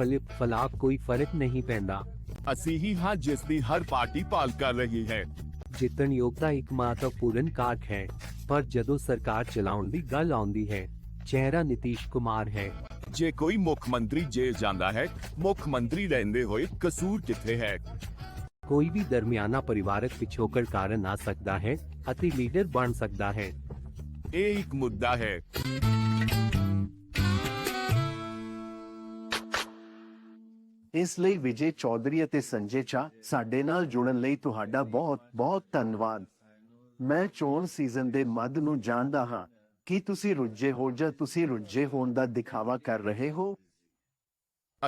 Flip flop ਕੋਈ ਫ਼ਰਕ ਨਹੀਂ ਪੈਂਦਾ ਅਸੀਂ ਹੀ ਹਾਂ ਜਿਸ ਦੀ ਹਰ ਪਾਰਟੀ ਭਾਲ ਕਰ ਰਹੀ ਹੈ ਜਿੱਤਣ ਯੋਗਤਾ ਇੱਕ ਮਹੱਤਵਪੂਰਨ ਕਾਰਕ ਹੈ ਪਰ ਜਦੋਂ ਸਰਕਾਰ ਚਲਾਉਣ ਦੀ ਗੱਲ ਆਉਂਦੀ ਹੈ ਚਿਹਰਾ ਨਿਤੀਸ਼ ਕੁਮਾਰ ਹੈ ਜੇ ਕੋਈ ਮੁੱਖ ਮੰਤਰੀ ਜੇਲ੍ਹ ਜਾਂਦਾ ਹੈ ਮੁੱਖ ਮੰਤਰੀ ਰਹਿੰਦੇ ਹੋਏ ਕਸੂਰ ਕਿੱਥੇ ਹੈ ਕੋਈ ਵੀ ਦਰਮਿਆਨਾ ਪਰਿਵਾਰਕ ਪਿਛੋਕੜ ਕਾਰਨ ਆ ਸਕਦਾ ਹੈ ਅਤੇ ਲੀਡਰ ਬਣ ਸਕਦਾ ਹੈ ਇਹ ਇੱਕ ਮੁੱਦਾ ਇਸ ਲਈ ਵਿਜੇ ਚੌਧਰੀ ਅਤੇ ਸੰਜੇ ਚਾ ਸਾਡੇ ਨਾਲ ਜੁੜਨ ਲਈ ਤੁਹਾਡਾ ਬਹੁਤ ਬਹੁਤ ਧੰਨਵਾਦ। ਮੈਂ ਚੋਣ ਸੀਜ਼ਨ ਦੇ ਮੱਧ ਨੂੰ ਜਾਣਦਾ ਹਾਂ। ਕੀ ਤੁਸੀਂ ਰੁੱਝੇ ਹੋ ਜਾਂ ਤੁਸੀਂ ਰੁੱਝੇ ਹੋਣ ਦਾ ਦਿਖਾਵਾ ਕਰ ਰਹੇ ਹੋ?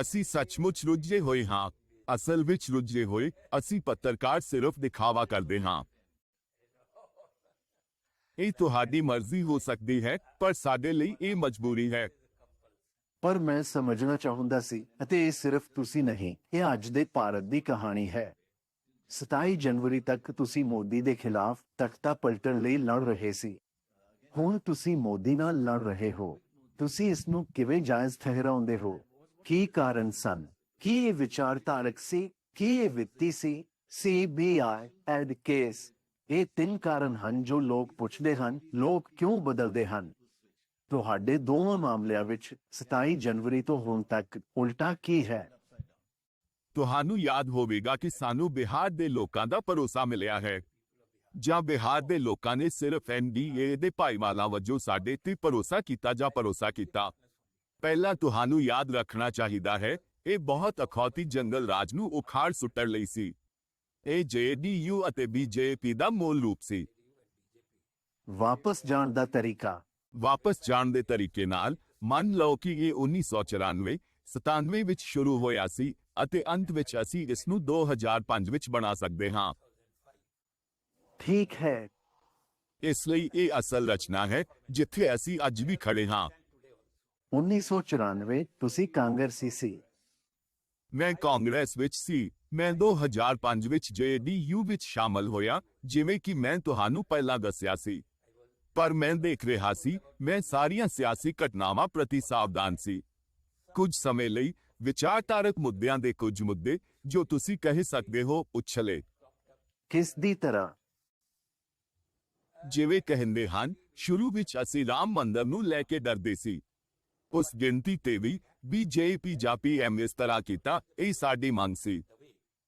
ਅਸੀਂ ਸੱਚਮੁੱਚ ਰੁੱਝੇ ਹੋਏ ਹਾਂ। ਅਸਲ ਵਿੱਚ ਰੁੱਝੇ ਹੋਏ ਅਸੀਂ ਪੱਤਰਕਾਰ ਸਿਰਫ ਦਿਖਾਵਾ ਕਰਦੇ ਹਾਂ। ਇਹ ਤੁਹਾਡੀ ਮਰਜ਼ੀ ਹੋ ਸਕਦੀ ਹੈ, ਪਰ ਸਾਡੇ ਲਈ ਇਹ ਮਜਬੂਰੀ ਹੈ। ਪਰ ਮੈਂ ਸਮਝਣਾ ਚਾਹੁੰਦਾ ਸੀ ਅਤੇ ਇਹ ਸਿਰਫ ਤੁਸੀਂ ਨਹੀਂ, ਇਹ ਅੱਜ ਦੇ ਭਾਰਤ ਦੀ ਕਹਾਣੀ ਹੈ। 27 ਜਨਵਰੀ ਤੱਕ ਤੁਸੀਂ ਮੋਦੀ ਦੇ ਖਿਲਾਫ ਤਖਤਾ ਪਲਟਣ ਲਈ ਲੜ ਰਹੇ ਸੀ। ਹੁਣ ਤੁਸੀਂ ਮੋਦੀ ਨਾਲ ਲੜ ਰਹੇ ਹੋ। ਤੁਸੀਂ ਇਸ ਨੂੰ ਕਿਵੇਂ ਜਾਇਜ਼ ਠਹਿਰਾਉਂਦੇ ਹੋ? ਕੀ ਕਾਰਨ ਸਨ? ਕੀ ਇਹ ਵਿਚਾਰਧਾਰਕ ਸੀ? ਕੀ ਇਹ ਵਿੱਤੀ ਸੀ? CBI add case. ਇਹ ਤਿੰਨ ਕਾਰਨ ਹਨ ਜੋ ਲੋਕ ਪੁੱਛਦੇ ਹਨ, ਲੋਕ ਕਿਉਂ ਬਦਲਦੇ ਹਨ? ਤੁਹਾਡੇ ਦੋਵਾਂ ਮਾਮਲਿਆਂ ਵਿੱਚ 27 ਜਨਵਰੀ ਤੋਂ ਹੁਣ ਤੱਕ ਉਲਟਾ ਕੀ ਹੈ? ਤੁਹਾਨੂੰ ਯਾਦ ਹੋਵੇਗਾ ਕਿ ਸਾਨੂੰ ਬਿਹਾਰ ਦੇ ਲੋਕਾਂ ਦਾ ਭਰੋਸਾ ਮਿਲਿਆ ਹੈ। ਜਾਂ ਬਿਹਾਰ ਦੇ ਲੋਕਾਂ ਨੇ ਸਿਰਫ ਐਨਡੀਏ ਦੇ ਭਾਈਵਾਲਾਂ ਵਜੋਂ ਸਾਡੇ ਤੇ ਭਰੋਸਾ ਕੀਤਾ ਜਾਂ ਭਰੋਸਾ ਕੀਤਾ। ਪਹਿਲਾਂ ਤੁਹਾਨੂੰ ਯਾਦ ਰੱਖਣਾ ਚਾਹੀਦਾ ਹੈ ਇਹ ਬਹੁਤ ਅਖੌਤੀ ਜੰਗਲ ਰਾਜ ਨੂੰ ਉਖਾੜ ਸੁੱਟਣ ਲਈ ਸੀ। ਇਹ ਜੇਡੀਯੂ ਅਤੇ ਬੀਜੇਪੀ ਦਾ ਮੂਲ ਰੂਪ ਸੀ। ਵਾਪਸ ਜਾਣ ਦਾ ਤਰੀਕਾ। ਵਾਪਸ ਜਾਣ ਦੇ ਤਰੀਕੇ ਨਾਲ ਮੰਨ ਲਓ ਕਿ ਇਹ 1994 97 ਵਿੱਚ ਸ਼ੁਰੂ ਹੋਇਆ ਸੀ ਅਤੇ ਅੰਤ ਵਿੱਚ ਅਸੀਂ ਇਸ ਨੂੰ 2005 ਵਿੱਚ ਬਣਾ ਸਕਦੇ ਹਾਂ। ਠੀਕ ਹੈ। ਇਸ ਲਈ ਇਹ ਅਸਲ ਰਚਨਾ ਹੈ ਜਿੱਥੇ ਅਸੀਂ ਅੱਜ ਵੀ ਖੜੇ ਹਾਂ। 1994 ਤੁਸੀਂ ਕਾਂਗਰਸੀ ਸੀ। ਮੈਂ ਕਾਂਗਰਸ ਵਿੱਚ ਸੀ। ਮੈਂ 2005 ਵਿੱਚ ਜੇਡੀਯੂ ਵਿੱਚ ਸ਼ਾਮਲ ਹੋਇਆ ਜਿਵੇਂ ਕਿ ਮੈਂ ਤੁਹਾਨੂੰ ਪਹਿਲਾਂ ਦੱਸਿਆ ਸੀ। ਪਰ ਮੈਂ ਦੇਖ ਰਿਹਾ ਸੀ ਮੈਂ ਸਾਰੀਆਂ ਸਿਆਸੀ ਘਟਨਾਵਾਂ ਪ੍ਰਤੀ ਸਾਵਧਾਨ ਸੀ। ਕੁਝ ਸਮੇਂ ਲਈ ਵਿਚਾਰਧਾਰਕ ਮੁੱਦਿਆਂ ਦੇ ਕੁਝ ਮੁੱਦੇ ਜੋ ਤੁਸੀਂ ਕਹਿ ਸਕਦੇ ਹੋ ਉਛਲੇ। ਕਿਸ ਦੀ ਤਰ੍ਹਾਂ? ਜਿਵੇਂ ਕਹਿੰਦੇ ਹਨ ਸ਼ੁਰੂ ਵਿੱਚ ਅਸੀਂ ਰਾਮ ਮੰਦਰ ਨੂੰ ਲੈ ਕੇ ਡਰਦੇ ਸੀ। ਉਸ ਗਿਣਤੀ ਤੇ ਵੀ ਬੀਜੇਪੀ ਜਾਂ ਪੀਐਮ ਇਸ ਤਰ੍ਹਾਂ ਕੀਤਾ ਇਹ ਸਾਡੀ ਮੰਗ ਸੀ।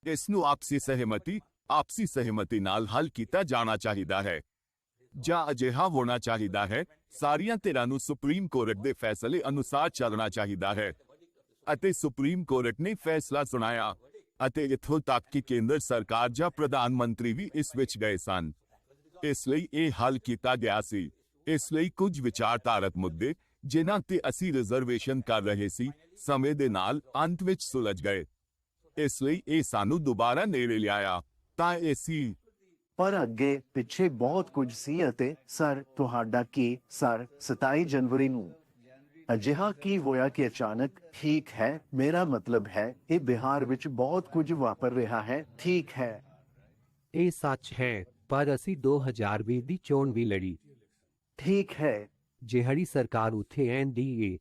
ਇਸ ਨੂੰ ਆਪਸੀ ਸਹਿਮਤੀ ਆਪਸੀ ਸਹਿਮਤੀ ਨਾਲ ਹੱਲ ਕੀਤਾ ਜਾਣਾ ਚਾਹੀਦਾ ਹੈ। ਜਾਂ ਅਜਿਹਾ ਹੋਣਾ ਚਾਹੀਦਾ ਹੈ, ਸਾਰੀਆਂ ਧਿਰਾਂ ਨੂੰ ਸੁਪਰੀਮ ਕੋਰਟ ਦੇ ਫੈਸਲੇ ਅਨੁਸਾਰ ਚੱਲਣਾ ਚਾਹੀਦਾ ਹੈ। ਅਤੇ ਸੁਪਰੀਮ ਕੋਰਟ ਨੇ ਫੈਸਲਾ ਸੁਣਾਇਆ ਅਤੇ ਇੱਥੋਂ ਤੱਕ ਕਿ ਕੇਂਦਰ ਸਰਕਾਰ ਜਾਂ ਪ੍ਰਧਾਨ ਮੰਤਰੀ ਵੀ ਇਸ ਵਿੱਚ ਗਏ ਸਨ। ਇਸ ਲਈ ਇਹ ਹੱਲ ਕੀਤਾ ਗਿਆ ਸੀ। ਇਸ ਲਈ ਕੁਝ ਵਿਚਾਰਧਾਰਕ ਮੁੱਦੇ, ਜਿਨ੍ਹਾਂ ਤੇ ਅਸੀਂ ਰਿਜ਼ਰਵੇਸ਼ਨ ਕਰ ਰਹੇ ਸੀ, ਸਮੇਂ ਦੇ ਨਾਲ ਅੰਤ ਵਿੱਚ ਸੁਲਝ ਗਏ। ਇਸ ਲਈ ਇਹ ਸਾਨੂੰ ਦੁਬਾਰਾ ਨੇੜੇ ਲਿਆਇਆ। ਤਾਂ ਇਹ ਸੀ ਪਰ ਅੱਗੇ ਪਿੱਛੇ ਬਹੁਤ ਕੁਝ ਸੀ ਅਤੇ ਸਰ ਤੁਹਾਡਾ ਕੀ ਸਰ? 27 ਜਨਵਰੀ ਨੂੰ। ਅਜਿਹਾ ਕੀ ਹੋਇਆ ਕਿ ਅਚਾਨਕ ਠੀਕ ਹੈ? ਮੇਰਾ ਮਤਲਬ ਹੈ ਇਹ ਬਿਹਾਰ ਵਿੱਚ ਬਹੁਤ ਕੁਝ ਵਾਪਰ ਰਿਹਾ ਹੈ। ਠੀਕ ਹੈ। ਇਹ ਸੱਚ ਹੈ ਪਰ ਅਸੀਂ 2020 ਦੀ ਚੋਣ ਵੀ ਲੜੀ। ਠੀਕ ਹੈ। ਜਿਹੜੀ ਸਰਕਾਰ ਉੱਥੇ ਐਨਡੀਏ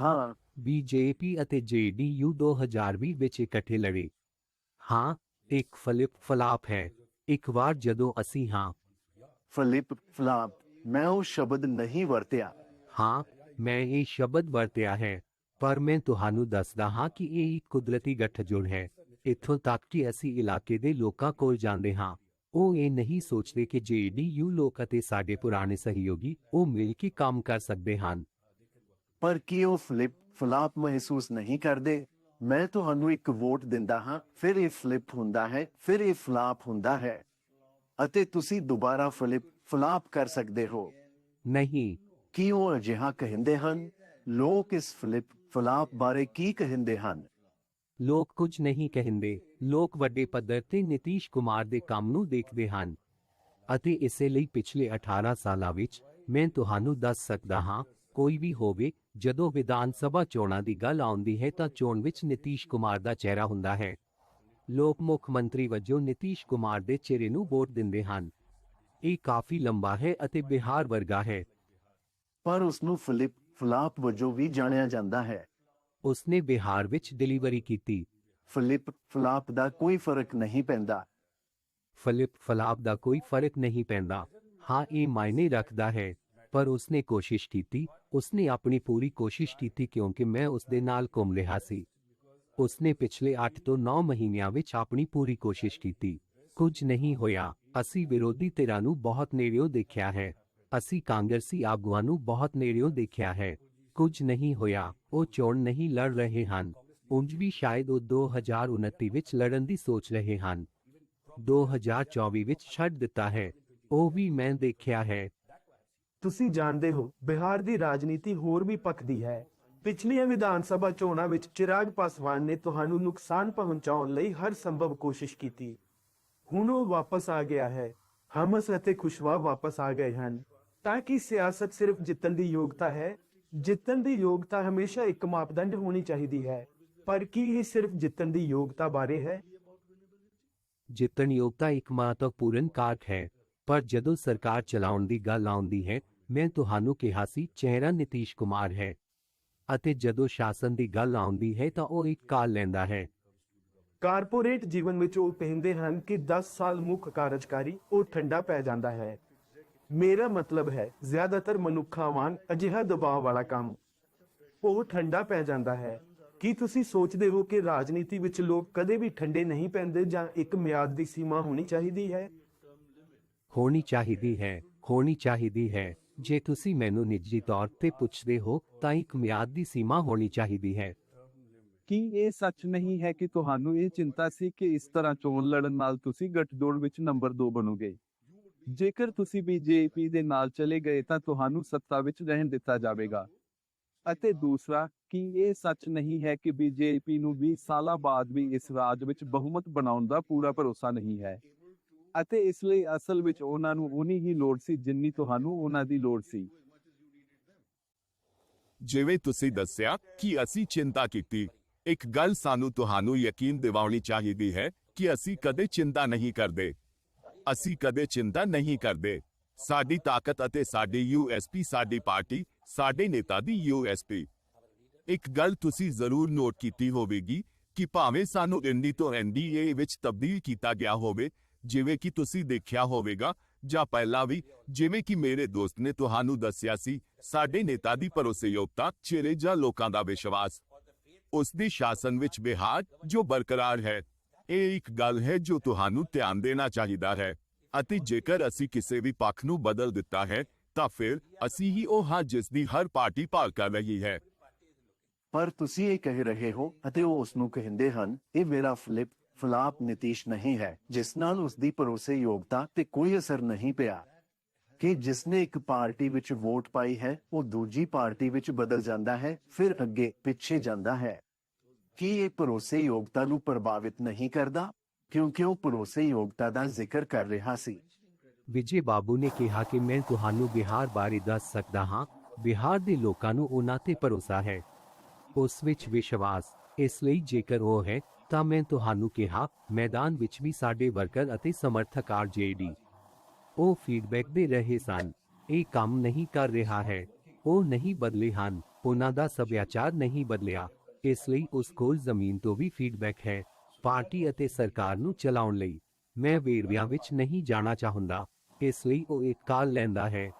ਹਾਂ। ਬੀਜੇਪੀ ਅਤੇ ਜੇਡੀਯੂ 2020 ਵਿੱਚ ਇਕੱਠੇ ਲੜੇ। ਹਾਂ ਇੱਕ ਫਲਿਪ ਫਲਾਪ ਹੈ। ਇੱਕ ਵਾਰ ਜਦੋਂ ਅਸੀਂ ਹਾਂ। ਫਲਿਪ ਫਲਾਪ ਮੈਂ ਉਹ ਸ਼ਬਦ ਨਹੀਂ ਵਰਤਿਆ। ਹਾਂ ਮੈਂ ਇਹ ਸ਼ਬਦ ਵਰਤਿਆ ਹੈ। ਪਰ ਮੈਂ ਤੁਹਾਨੂੰ ਦੱਸਦਾ ਹਾਂ ਕਿ ਇਹ ਇੱਕ ਕੁਦਰਤੀ ਗੱਠਜੋੜ ਹੈ। ਇੱਥੋਂ ਤੱਕ ਕਿ ਅਸੀਂ ਇਲਾਕੇ ਦੇ ਲੋਕਾਂ ਕੋਲ ਜਾਂਦੇ ਹਾਂ। ਉਹ ਇਹ ਨਹੀਂ ਸੋਚਦੇ ਕਿ ਜੇਡੀਯੂ ਲੋਕ ਅਤੇ ਸਾਡੇ ਪੁਰਾਣੇ ਸਹਿਯੋਗੀ ਉਹ ਮਿਲ ਕੇ ਕੰਮ ਕਰ ਸਕਦੇ ਹਨ। ਪਰ ਕੀ ਉਹ ਫਲਿਪ ਫਲਾਪ ਮਹਿਸੂਸ ਨਹੀਂ ਕਰਦੇ? ਮੈਂ ਤੁਹਾਨੂੰ ਇੱਕ ਵੋਟ ਦਿੰਦਾ ਹਾਂ ਫਿਰ ਇਹ ਫਲਿਪ ਹੁੰਦਾ ਹੈ ਫਿਰ ਇਹ ਫਲਾਪ ਹੁੰਦਾ ਹੈ। ਅਤੇ ਤੁਸੀਂ ਦੁਬਾਰਾ ਫਲਿਪ ਫਲਾਪ ਕਰ ਸਕਦੇ ਹੋ। ਨਹੀਂ। ਕੀ ਉਹ ਅਜਿਹਾ ਕਹਿੰਦੇ ਹਨ? ਲੋਕ ਇਸ ਫਲਿਪ ਫਲਾਪ ਬਾਰੇ ਕੀ ਕਹਿੰਦੇ ਹਨ? ਲੋਕ ਕੁਝ ਨਹੀਂ ਕਹਿੰਦੇ। ਲੋਕ ਵੱਡੇ ਪੱਧਰ ਤੇ ਨਿਤੀਸ਼ ਕੁਮਾਰ ਦੇ ਕੰਮ ਨੂੰ ਦੇਖਦੇ ਹਨ। ਅਤੇ ਇਸੇ ਲਈ ਪਿਛਲੇ 18 ਸਾਲਾਂ ਵਿੱਚ ਮੈਂ ਤੁਹਾਨੂੰ ਦੱਸ ਸਕਦਾ ਹਾਂ ਕੋਈ ਵੀ ਹੋਵੇ ਜਦੋਂ ਵਿਧਾਨ ਸਭਾ ਚੋਣਾਂ ਦੀ ਗੱਲ ਆਉਂਦੀ ਹੈ ਤਾਂ ਚੋਣ ਵਿੱਚ ਨਿਤੀਸ਼ ਕੁਮਾਰ ਦਾ ਚਿਹਰਾ ਹੁੰਦਾ ਹੈ। ਲੋਕ ਮੁੱਖ ਮੰਤਰੀ ਵਜੋਂ ਨਿਤੀਸ਼ ਕੁਮਾਰ ਦੇ ਚਿਹਰੇ ਨੂੰ ਵੋਟ ਦਿੰਦੇ ਹਨ। ਇਹ ਕਾਫੀ ਲੰਬਾ ਹੈ ਅਤੇ ਬਿਹਾਰ ਵਰਗਾ ਹੈ। ਪਰ ਉਸ ਨੂੰ ਫਲਿਪ ਫਲਾਪ ਵਜੋਂ ਵੀ ਜਾਣਿਆ ਜਾਂਦਾ ਹੈ। ਉਸਨੇ ਬਿਹਾਰ ਵਿੱਚ ਡਿਲੀਵਰੀ ਕੀਤੀ। ਫਲਿੱਪ ਫਲਾਪ ਦਾ ਕੋਈ ਫ਼ਰਕ ਨਹੀਂ ਪੈਂਦਾ। ਫਲਿਪ ਫਲਾਪ ਦਾ ਕੋਈ ਫ਼ਰਕ ਨਹੀਂ ਪੈਂਦਾ। ਹਾਂ ਇਹ ਮਾਇਨੇ ਰੱਖਦਾ ਹੈ। ਪਰ ਉਸਨੇ ਕੋਸ਼ਿਸ਼ ਕੀਤੀ। ਉਸਨੇ ਆਪਣੀ ਪੂਰੀ ਕੋਸ਼ਿਸ਼ ਕੀਤੀ ਕਿਉਂਕਿ ਮੈਂ ਉਸਦੇ ਨਾਲ ਘੁੰਮ ਰਿਹਾ ਸੀ। ਉਸਨੇ ਪਿਛਲੇ 8 ਤੋਂ 9 ਮਹੀਨਿਆਂ ਵਿੱਚ ਆਪਣੀ ਪੂਰੀ ਕੋਸ਼ਿਸ਼ ਕੀਤੀ। ਕੁਝ ਨਹੀਂ ਹੋਇਆ। ਅਸੀਂ ਵਿਰੋਧੀ ਧਿਰਾਂ ਨੂੰ ਬਹੁਤ ਨੇੜਿਓਂ ਦੇਖਿਆ ਹੈ। ਅਸੀਂ ਕਾਂਗਰਸੀ ਆਗੂਆਂ ਨੂੰ ਬਹੁਤ ਨੇੜਿਓਂ ਦੇਖਿਆ ਹੈ। ਕੁਝ ਨਹੀਂ ਹੋਇਆ। ਉਹ ਚੋਣ ਨਹੀਂ ਲੜ ਰਹੇ ਹਨ। ਉਂਝ ਵੀ ਸ਼ਾਇਦ ਉਹ 2029 ਵਿੱਚ ਲੜਨ ਦੀ ਸੋਚ ਰਹੇ ਹਨ। 2024 ਵਿੱਚ ਛੱਡ ਦਿੱਤਾ ਹੈ। ਉਹ ਵੀ ਮੈਂ ਦੇਖਿਆ ਹੈ। ਤੁਸੀਂ ਜਾਣਦੇ ਹੋ, ਬਿਹਾਰ ਦੀ ਰਾਜਨੀਤੀ ਹੋਰ ਵੀ ਪੱਕਦੀ ਹੈ। ਪਿਛਲੀਆਂ ਵਿਧਾਨ ਸਭਾ ਚੋਣਾਂ ਵਿੱਚ ਚਿਰਾਗ ਪਾਸਵਾਨ ਨੇ ਤੁਹਾਨੂੰ ਨੁਕਸਾਨ ਪਹੁੰਚਾਉਣ ਲਈ ਹਰ ਸੰਭਵ ਕੋਸ਼ਿਸ਼ ਕੀਤੀ। ਹੁਣ ਉਹ ਵਾਪਸ ਆ ਗਿਆ ਹੈ। ਹਮਸ ਅਤੇ ਖੁਸ਼ਵਾ ਵਾਪਸ ਆ ਗਏ ਹਨ। ਤਾਂ ਕਿ ਸਿਆਸਤ ਸਿਰਫ ਜਿੱਤਣ ਦੀ ਯੋਗਤਾ ਹੈ। ਜਿੱਤਣ ਦੀ ਯੋਗਤਾ ਹਮੇਸ਼ਾ ਇੱਕ ਮਾਪਦੰਡ ਹੋਣੀ ਚਾਹੀਦੀ ਹੈ। ਪਰ ਕੀ ਇਹ ਸਿਰਫ ਜਿੱਤਣ ਦੀ ਯੋਗਤਾ ਬਾਰੇ ਹੈ? ਜਿੱਤਣ ਯੋਗਤਾ ਇੱਕ ਮਹੱਤਵਪੂਰਨ ਕਾਰਕ ਹੈ। ਪਰ ਜਦੋਂ ਸਰਕਾਰ ਚਲਾਉਣ ਦੀ ਗੱਲ ਆਉਂਦੀ ਹੈ ਮੈਂ ਤੁਹਾਨੂੰ ਕਿਹਾ ਸੀ ਚਿਹਰਾ ਨਿਤੀਸ਼ ਕੁਮਾਰ ਹੈ। ਅਤੇ ਜਦੋਂ ਸ਼ਾਸਨ ਦੀ ਗੱਲ ਆਉਂਦੀ ਹੈ ਤਾਂ ਉਹ ਇੱਕ ਕਾਲ ਲੈਂਦਾ ਹੈ। ਕਾਰਪੋਰੇਟ ਜੀਵਨ ਵਿੱਚ ਉਹ ਕਹਿੰਦੇ ਹਨ ਕਿ 10 ਸਾਲ ਮੁੱਖ ਕਾਰਜਕਾਰੀ ਉਹ ਠੰਡਾ ਪੈ ਜਾਂਦਾ ਹੈ। ਮੇਰਾ ਮਤਲਬ ਹੈ ਜ਼ਿਆਦਾਤਰ ਮਨੁੱਖਾਂ ਵਾਂਗ ਅਜਿਹਾ ਦਬਾਅ ਵਾਲਾ ਕੰਮ। ਉਹ ਠੰਡਾ ਪੈ ਜਾਂਦਾ ਹੈ। ਕੀ ਤੁਸੀਂ ਸੋਚਦੇ ਹੋ ਕਿ ਰਾਜਨੀਤੀ ਵਿੱਚ ਲੋਕ ਕਦੇ ਵੀ ਠੰਡੇ ਨਹੀਂ ਪੈਂਦੇ ਜਾਂ ਇੱਕ ਮਿਆਦ ਦੀ ਸੀਮਾ ਹੋਣੀ ਚਾਹੀਦੀ ਹੈ? ਹੋਣੀ ਚਾਹੀਦੀ ਹੈ ਹੋਣੀ ਚਾਹੀਦੀ ਹੈ। ਜੇ ਤੁਸੀਂ ਮੈਨੂੰ ਨਿੱਜੀ ਤੌਰ ਤੇ ਪੁੱਛਦੇ ਹੋ, ਤਾਂ ਇੱਕ ਮਿਆਦ ਦੀ ਸੀਮਾ ਹੋਣੀ ਚਾਹੀਦੀ ਹੈ। ਕੀ ਇਹ ਸੱਚ ਨਹੀਂ ਹੈ ਕਿ ਤੁਹਾਨੂੰ ਇਹ ਚਿੰਤਾ ਸੀ ਕਿ ਇਸ ਤਰ੍ਹਾਂ ਚੋਣ ਲੜਨ ਨਾਲ ਤੁਸੀਂ ਗੱਠਜੋੜ ਵਿੱਚ ਨੰਬਰ 2 ਬਣੋਗੇ? ਜੇਕਰ ਤੁਸੀਂ ਬੀਜੇਪੀ ਦੇ ਨਾਲ ਚਲੇ ਗਏ, ਤਾਂ ਤੁਹਾਨੂੰ ਸੱਤਾ ਵਿੱਚ ਰਹਿਣ ਦਿੱਤਾ ਜਾਵੇਗਾ। ਅਤੇ ਦੂਸਰਾ, ਕੀ ਇਹ ਸੱਚ ਨਹੀਂ ਹੈ ਕਿ ਬੀਜੇਪੀ ਨੂੰ 20 ਸਾਲਾਂ ਬਾਅਦ ਵੀ ਇਸ ਰਾਜ ਵਿੱਚ ਬਹੁਮਤ ਬਣਾਉਣ ਦਾ ਪੂਰਾ ਭਰੋਸਾ ਨਹੀਂ ਹੈ? ਅਤੇ ਇਸ ਲਈ ਅਸਲ ਵਿੱਚ ਉਹਨਾਂ ਨੂੰ ਉਨੀ ਹੀ ਲੋੜ ਸੀ ਜਿੰਨੀ ਤੁਹਾਨੂੰ ਉਹਨਾਂ ਦੀ ਲੋੜ ਸੀ। ਜਿਵੇਂ ਤੁਸੀਂ ਦੱਸਿਆ ਕਿ ਅਸੀਂ ਚਿੰਤਾ ਕੀਤੀ। ਇੱਕ ਗੱਲ ਸਾਨੂੰ ਤੁਹਾਨੂੰ ਯਕੀਨ ਦਿਵਾਉਣੀ ਚਾਹੀਦੀ ਹੈ ਕਿ ਅਸੀਂ ਕਦੇ ਚਿੰਤਾ ਨਹੀਂ ਕਰਦੇ। ਅਸੀਂ ਕਦੇ ਚਿੰਤਾ ਨਹੀਂ ਕਰਦੇ। ਸਾਡੀ ਤਾਕਤ ਅਤੇ ਸਾਡੀ ਯੂਐਸਪੀ ਸਾਡੀ ਪਾਰਟੀ, ਸਾਡੇ ਨੇਤਾ ਦੀ ਯੂਐਸਪੀ ਇੱਕ ਗੱਲ ਤੁਸੀਂ ਜ਼ਰੂਰ ਨੋਟ ਕੀਤੀ ਹੋਵੇਗੀ ਕਿ ਭਾਵੇਂ ਸਾਨੂੰ ਇੰਡੀ ਤੋਂ ਐਨਡੀਏ ਵਿੱਚ ਤਬਦੀਲ ਕੀਤਾ ਗਿਆ ਹੋਵੇ ਜਿਵੇਂ ਕਿ ਤੁਸੀਂ ਦੇਖਿਆ ਹੋਵੇਗਾ, ਜਾਂ ਪਹਿਲਾਂ ਵੀ, ਜਿਵੇਂ ਕਿ ਮੇਰੇ ਦੋਸਤ ਨੇ ਤੁਹਾਨੂੰ ਦੱਸਿਆ ਸੀ, ਸਾਡੇ ਨੇਤਾ ਦੀ ਭਰੋਸੇਯੋਗਤਾ, ਚਿਹਰੇ ਜਾਂ ਲੋਕਾਂ ਦਾ ਵਿਸ਼ਵਾਸ। ਉਸ ਦੀ ਸ਼ਾਸਨ ਵਿੱਚ ਬਿਹਾਰ ਜੋ ਬਰਕਰਾਰ ਹੈ। ਇਹ ਇੱਕ ਗੱਲ ਹੈ ਜੋ ਤੁਹਾਨੂੰ ਧਿਆਨ ਦੇਣਾ ਚਾਹੀਦਾ ਹੈ, ਅਤੇ ਜੇਕਰ ਅਸੀਂ ਕਿਸੇ ਵੀ ਪੱਖ ਨੂੰ ਬਦਲ ਦਿੱਤਾ ਹੈ, ਤਾਂ ਫਿਰ ਅਸੀਂ ਹੀ ਉਹ ਹਾਂ ਜਿਸ ਦੀ ਹਰ ਪਾਰਟੀ ਭਾਲ ਕਰ ਰਹੀ ਹੈ। ਪਰ ਤੁਸੀਂ ਇਹ ਕਹਿ ਰਹੇ ਹੋ, ਅਤੇ ਉਹ ਉਸ ਨੂੰ ਕਹਿੰਦੇ ਹਨ, ਇਹ ਮੇਰਾ ਫਲਿਪ ਫਲਾਪ ਨਿਤੀਸ਼ ਨਹੀਂ ਹੈ, ਜਿਸ ਨਾਲ ਉਸ ਦੀ ਭਰੋਸੇਯੋਗਤਾ ਤੇ ਕੋਈ ਅਸਰ ਨਹੀਂ ਪਿਆ। ਕਿ ਜਿਸ ਨੇ ਇੱਕ ਪਾਰਟੀ ਵਿੱਚ ਵੋਟ ਪਾਈ ਹੈ, ਉਹ ਦੂਜੀ ਪਾਰਟੀ ਵਿੱਚ ਬਦਲ ਜਾਂਦਾ ਹੈ, ਫਿਰ ਅੱਗੇ ਪਿੱਛੇ ਜਾਂਦਾ ਹੈ। ਕੀ ਇਹ ਭਰੋਸੇਯੋਗਤਾ ਨੂੰ ਪ੍ਰਭਾਵਿਤ ਨਹੀਂ ਕਰਦਾ? ਕਿਉਂਕਿ ਉਹ ਭਰੋਸੇਯੋਗਤਾ ਦਾ ਜ਼ਿਕਰ ਕਰ ਰਿਹਾ ਸੀ। ਵਿਜੇ ਬਾਬੂ ਨੇ ਕਿਹਾ ਕਿ ਮੈਂ ਤੁਹਾਨੂੰ ਬਿਹਾਰ ਬਾਰੇ ਦੱਸ ਸਕਦਾ ਹਾਂ। ਬਿਹਾਰ ਦੇ ਲੋਕਾਂ ਨੂੰ ਉਹਨਾਂ ਤੇ ਭਰੋਸਾ ਹੈ। ਉਸ ਵਿੱਚ ਵਿਸ਼ਵਾਸ, ਇਸ ਲਈ ਜੇਕਰ ਉਹ ਹੈ ਤਾਂ ਮੈਂ ਤੁਹਾਨੂੰ ਕਿਹਾ, ਮੈਦਾਨ ਵਿੱਚ ਵੀ ਸਾਡੇ ਵਰਕਰ ਅਤੇ ਸਮਰਥਕ ਆਰਜੇਡੀ ਉਹ ਫੀਡਬੈਕ ਦੇ ਰਹੇ ਸਨ। ਇਹ ਕੰਮ ਨਹੀਂ ਕਰ ਰਿਹਾ ਹੈ। ਉਹ ਨਹੀਂ ਬਦਲੇ ਹਨ। ਉਹਨਾਂ ਦਾ ਸੱਭਿਆਚਾਰ ਨਹੀਂ ਬਦਲਿਆ। ਇਸ ਲਈ ਉਸ ਕੋਲ ਜ਼ਮੀਨ ਤੋਂ ਵੀ ਫੀਡਬੈਕ ਹੈ, ਪਾਰਟੀ ਅਤੇ ਸਰਕਾਰ ਨੂੰ ਚਲਾਉਣ ਲਈ। ਮੈਂ ਵੇਰਵਿਆਂ ਵਿੱਚ ਨਹੀਂ ਜਾਣਾ ਚਾਹੁੰਦਾ। ਇਸ ਲਈ ਉਹ ਇੱਕ ਕਾਲ ਲੈਂਦਾ ਹੈ।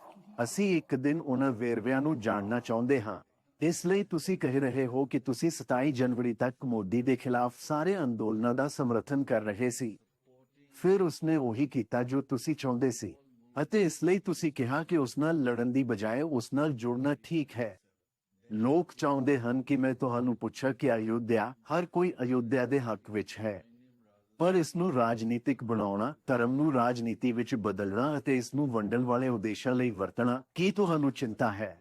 ਅਸੀਂ ਇੱਕ ਦਿਨ ਉਹਨਾਂ ਵੇਰਵਿਆਂ ਨੂੰ ਜਾਣਨਾ ਚਾਹੁੰਦੇ ਹਾਂ। ਇਸ ਲਈ ਤੁਸੀਂ ਕਹਿ ਰਹੇ ਹੋ ਕਿ ਤੁਸੀਂ 27 ਜਨਵਰੀ ਤੱਕ ਮੋਦੀ ਦੇ ਖਿਲਾਫ ਸਾਰੇ ਅੰਦੋਲਨਾਂ ਦਾ ਸਮਰਥਨ ਕਰ ਰਹੇ ਸੀ। ਫਿਰ ਉਸਨੇ ਉਹੀ ਕੀਤਾ ਜੋ ਤੁਸੀਂ ਚਾਹੁੰਦੇ ਸੀ। ਅਤੇ ਇਸ ਲਈ ਤੁਸੀਂ ਕਿਹਾ ਕਿ ਉਸ ਨਾਲ ਲੜਨ ਦੀ ਬਜਾਏ ਉਸ ਨਾਲ ਜੁੜਨਾ ਠੀਕ ਹੈ। ਲੋਕ ਚਾਹੁੰਦੇ ਹਨ ਕਿ ਮੈਂ ਤੁਹਾਨੂੰ ਪੁੱਛਾਂ ਕਿ ਅਯੁੱਧਿਆ ਹਰ ਕੋਈ ਅਯੁੱਧਿਆ ਦੇ ਹੱਕ ਵਿੱਚ ਹੈ। ਪਰ ਇਸ ਨੂੰ ਰਾਜਨੀਤਿਕ ਬਣਾਉਣਾ, ਧਰਮ ਨੂੰ ਰਾਜਨੀਤੀ ਵਿੱਚ ਬਦਲਣਾ ਅਤੇ ਇਸ ਨੂੰ ਵੰਡਣ ਵਾਲੇ ਉਦੇਸ਼ਾਂ ਲਈ ਵਰਤਣਾ ਕੀ ਤੁਹਾਨੂੰ ਚਿੰਤਾ ਹੈ?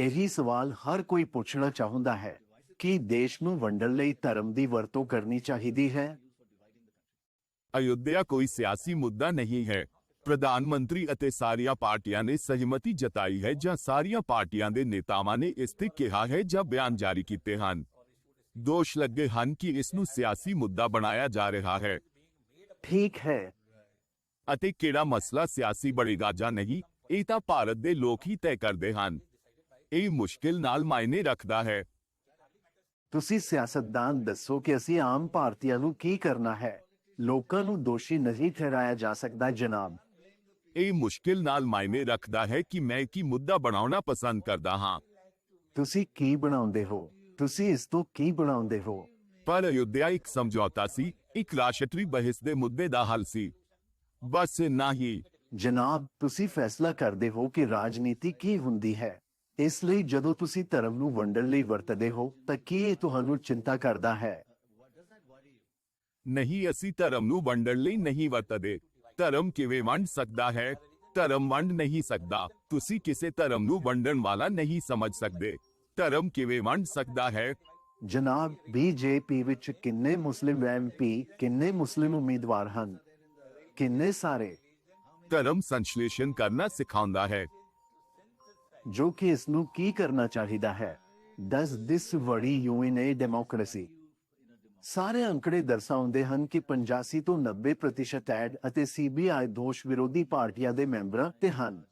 ਇਹੀ ਸਵਾਲ ਹਰ ਕੋਈ ਪੁੱਛਣਾ ਚਾਹੁੰਦਾ ਹੈ ਕਿ ਦੇਸ਼ ਨੂੰ ਵੰਡਣ ਲਈ ਧਰਮ ਦੀ ਵਰਤੋਂ ਕਰਨੀ ਚਾਹੀਦੀ ਹੈ। ਅਯੁੱਧਿਆ ਕੋਈ ਸਿਆਸੀ ਮੁੱਦਾ ਨਹੀਂ ਹੈ। ਪ੍ਰਧਾਨ ਮੰਤਰੀ ਅਤੇ ਸਾਰੀਆਂ ਪਾਰਟੀਆਂ ਨੇ ਸਹਿਮਤੀ ਜਤਾਈ ਹੈ ਜਾਂ ਸਾਰੀਆਂ ਪਾਰਟੀਆਂ ਦੇ ਨੇਤਾਵਾਂ ਨੇ ਇਸ ਤੇ ਕਿਹਾ ਹੈ ਜਾਂ ਬਿਆਨ ਜਾਰੀ ਕੀਤੇ ਹਨ। ਦੋਸ਼ ਲੱਗੇ ਹਨ ਕਿ ਇਸ ਨੂੰ ਸਿਆਸੀ ਮੁੱਦਾ ਬਣਾਇਆ ਜਾ ਰਿਹਾ ਹੈ। ਠੀਕ ਹੈ। ਅਤੇ ਕਿਹੜਾ ਮਸਲਾ ਸਿਆਸੀ ਬਣੇਗਾ ਜਾਂ ਨਹੀਂ ਇਹ ਤਾਂ ਭਾਰਤ ਦੇ ਲੋਕ ਹੀ ਤੈਅ ਕਰਦੇ ਹਨ। ਇਹ ਮੁਸ਼ਕਿਲ ਨਾਲ ਮਾਇਨੇ ਰੱਖਦਾ ਹੈ। ਤੁਸੀਂ ਸਿਆਸਤਦਾਨ ਦੱਸੋ ਕਿ ਅਸੀਂ ਆਮ ਭਾਰਤੀਆਂ ਨੂੰ ਕੀ ਕਰਨਾ ਹੈ? ਲੋਕਾਂ ਨੂੰ ਦੋਸ਼ੀ ਨਹੀਂ ਠਹਿਰਾਇਆ ਜਾ ਸਕਦਾ ਜਨਾਬ। ਇਹ ਮੁਸ਼ਕਿਲ ਨਾਲ ਮਾਇਨੇ ਰੱਖਦਾ ਹੈ ਕਿ ਮੈਂ ਕੀ ਮੁੱਦਾ ਬਣਾਉਣਾ ਪਸੰਦ ਕਰਦਾ ਹਾਂ। ਤੁਸੀਂ ਕੀ ਬਣਾਉਂਦੇ ਹੋ? ਤੁਸੀਂ ਇਸ ਤੋਂ ਕੀ ਬਣਾਉਂਦੇ ਹੋ? ਪਰ ਅਯੁੱਧਿਆ ਇੱਕ ਸਮਝੌਤਾ ਸੀ ਇੱਕ ਰਾਸ਼ਟਰੀ ਬਹਿਸ ਦੇ ਮੁੱਦੇ ਦਾ ਹੱਲ ਸੀ। ਬਸ ਨਾ ਹੀ। ਜਨਾਬ ਤੁਸੀਂ ਫੈਸਲਾ ਕਰਦੇ ਹੋ ਕਿ ਰਾਜਨੀਤੀ ਕੀ ਹੁੰਦੀ ਹੈ। ਇਸ ਲਈ ਜਦੋਂ ਤੁਸੀਂ ਧਰਮ ਨੂੰ ਵੰਡਣ ਲਈ ਵਰਤਦੇ ਹੋ ਤਾਂ ਕੀ ਇਹ ਤੁਹਾਨੂੰ ਚਿੰਤਾ ਕਰਦਾ ਹੈ? ਨਹੀਂ ਅਸੀਂ ਧਰਮ ਨੂੰ ਵੰਡਣ ਲਈ ਨਹੀਂ ਵਰਤਦੇ। ਧਰਮ ਕਿਵੇਂ ਵੰਡ ਸਕਦਾ ਹੈ? ਧਰਮ ਵੰਡ ਨਹੀਂ ਸਕਦਾ। ਤੁਸੀਂ ਕਿਸੇ ਧਰਮ ਨੂੰ ਵੰਡਣ ਵਾਲਾ ਨਹੀਂ ਸਮਝ ਸਕਦੇ। ਧਰਮ ਕਿਵੇਂ ਵੰਡ ਸਕਦਾ ਹੈ? ਜਨਾਬ ਬੀਜੇਪੀ ਵਿੱਚ ਕਿੰਨੇ ਮੁਸਲਿਮ ਐਮਪੀ ਕਿੰਨੇ ਮੁਸਲਿਮ ਉਮੀਦਵਾਰ ਹਨ? ਕਿੰਨੇ ਸਾਰੇ? ਧਰਮ ਸੰਸ਼ਲੇਸ਼ਣ ਕਰਨਾ ਸਿਖਾਉਂਦਾ ਹੈ। ਜੋ ਕਿ ਇਸ ਨੂੰ ਕੀ ਕਰਨਾ ਚਾਹੀਦਾ ਹੈ? ਦਸ ਦਿਸ ਵੜੀ ਯੂਐਨ ਡੈਮੋਕ੍ਰੇਸੀ। ਸਾਰੇ ਅੰਕੜੇ ਦਰਸਾਉਂਦੇ ਹਨ ਕਿ 85 ਤੋਂ 90% ਐਡ ਅਤੇ ਸੀਬੀਆਈ ਦੋਸ਼ ਵਿਰੋਧੀ ਪਾਰਟੀਆਂ ਦੇ ਮੈਂਬਰਾਂ ਤੇ ਹਨ।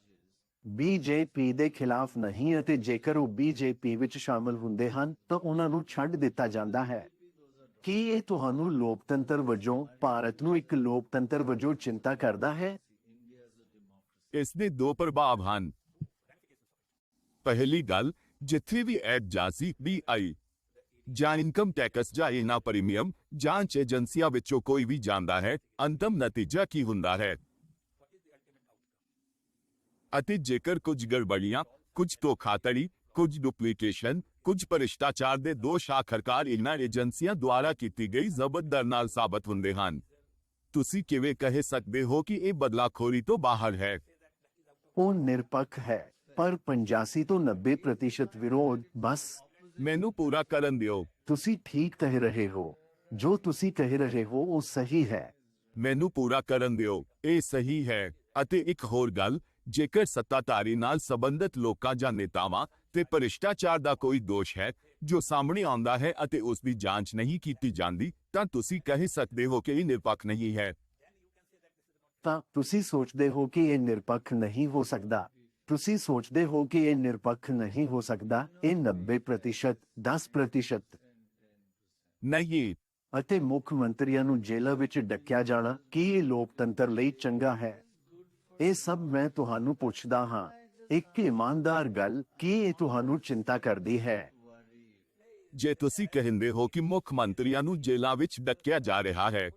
ਬੀਜੇਪੀ ਦੇ ਖਿਲਾਫ ਨਹੀਂ ਅਤੇ ਜੇਕਰ ਉਹ ਬੀਜੇਪੀ ਵਿੱਚ ਸ਼ਾਮਲ ਹੁੰਦੇ ਹਨ, ਤਾਂ ਉਹਨਾਂ ਨੂੰ ਛੱਡ ਦਿੱਤਾ ਜਾਂਦਾ ਹੈ। ਕੀ ਇਹ ਤੁਹਾਨੂੰ ਲੋਕਤੰਤਰ ਵਜੋਂ, ਭਾਰਤ ਨੂੰ ਇੱਕ ਲੋਕਤੰਤਰ ਵਜੋਂ ਚਿੰਤਾ ਕਰਦਾ ਹੈ? ਇਸ ਦੇ ਦੋ ਪ੍ਰਭਾਵ ਹਨ। ਪਹਿਲੀ ਗੱਲ, ਜਿੱਥੇ ਵੀ ਐਡ ਜਾਸੀ ਵੀ ਜਾਂ ਇਨਕਮ ਟੈਕਸ ਜਾਂ ਇਹਨਾਂ ਪ੍ਰੀਮੀਅਮ ਜਾਂਚ ਏਜੰਸੀਆਂ ਵਿੱਚੋਂ ਕੋਈ ਵੀ ਜਾਂਦਾ ਹੈ, ਅੰਤਮ ਨਤੀਜਾ ਕੀ ਹੁੰਦਾ ਹੈ? ਅਤੇ ਜੇਕਰ ਕੁਝ ਗੜਬੜੀਆਂ, ਕੁਝ ਧੋਖਾਧੜੀ, ਕੁਝ ਡੁਪਲੀਕੇਸ਼ਨ ਕੁਝ ਭ੍ਰਿਸ਼ਟਾਚਾਰ ਦੇ ਦੋਸ਼ ਆਖਰਕਾਰ ਇਹਨਾਂ ਏਜੰਸੀਆਂ ਦੁਆਰਾ ਕੀਤੀ ਗਈ ਜ਼ਬਰਦਸਤ ਨਾਲ ਸਾਬਤ ਹੁੰਦੇ ਹਨ। ਤੁਸੀਂ ਕਿਵੇਂ ਕਹਿ ਸਕਦੇ ਹੋ ਕਿ ਇਹ ਬਦਲਾਖੋਰੀ ਤੋਂ ਬਾਹਰ ਹੈ? ਉਹ ਨਿਰਪੱਖ ਹੈ। ਪਰ 85 ਤੋਂ 90% ਵਿਰੋਧ ਬਸ। ਮੈਨੂੰ ਪੂਰਾ ਕਰਨ ਦਿਓ। ਤੁਸੀਂ ਠੀਕ ਕਹਿ ਰਹੇ ਹੋ। ਜੋ ਤੁਸੀਂ ਕਹਿ ਰਹੇ ਹੋ ਉਹ ਸਹੀ ਹੈ। ਮੈਨੂੰ ਪੂਰਾ ਕਰਨ ਦਿਓ। ਇਹ ਸਹੀ ਹੈ। ਅਤੇ ਇੱਕ ਹੋਰ ਗੱਲ ਜੇਕਰ ਸੱਤਾਧਾਰੀ ਨਾਲ ਸੰਬੰਧਿਤ ਲੋਕਾਂ ਜਾਂ ਨੇਤਾਵਾਂ ਤੇ ਭ੍ਰਿਸ਼ਟਾਚਾਰ ਦਾ ਕੋਈ ਦੋਸ਼ ਹੈ ਜੋ ਸਾਹਮਣੇ ਆਉਂਦਾ ਹੈ ਅਤੇ ਉਸ ਦੀ ਜਾਂਚ ਨਹੀਂ ਕੀਤੀ ਜਾਂਦੀ ਤਾਂ ਤੁਸੀਂ ਕਹਿ ਸਕਦੇ ਹੋ ਕਿ ਇਹ ਨਿਰਪੱਖ ਨਹੀਂ ਹੈ। ਤਾਂ ਤੁਸੀਂ ਸੋਚਦੇ ਹੋ ਕਿ ਇਹ ਨਿਰਪੱਖ ਨਹੀਂ ਹੋ ਸਕਦਾ। ਤੁਸੀਂ ਸੋਚਦੇ ਹੋ ਕਿ ਇਹ ਨਿਰਪੱਖ ਨਹੀਂ ਹੋ ਸਕਦਾ? ਇਹ 90% 10% ਨਹੀਂ। ਅਤੇ ਮੁੱਖ ਮੰਤਰੀਆਂ ਨੂੰ ਜੇਲ੍ਹਾਂ ਵਿੱਚ ਡੱਕਿਆ ਜਾਣਾ ਕੀ ਇਹ ਲੋਕਤੰਤਰ ਲਈ ਚੰਗਾ ਹੈ? ਇਹ ਸਭ ਮੈਂ ਤੁਹਾਨੂੰ ਪੁੱਛਦਾ ਹਾਂ। ਇੱਕ ਇਮਾਨਦਾਰ ਗੱਲ ਕੀ ਇਹ ਤੁਹਾਨੂੰ ਚਿੰਤਾ ਕਰਦੀ ਹੈ? ਜੇ ਤੁਸੀਂ ਕਹਿੰਦੇ ਹੋ ਕਿ ਮੁੱਖ ਮੰਤਰੀਆਂ ਨੂੰ ਜੇਲ੍ਹਾਂ ਵਿੱਚ ਡੱਕਿਆ ਜਾ ਰਿਹਾ ਹੈ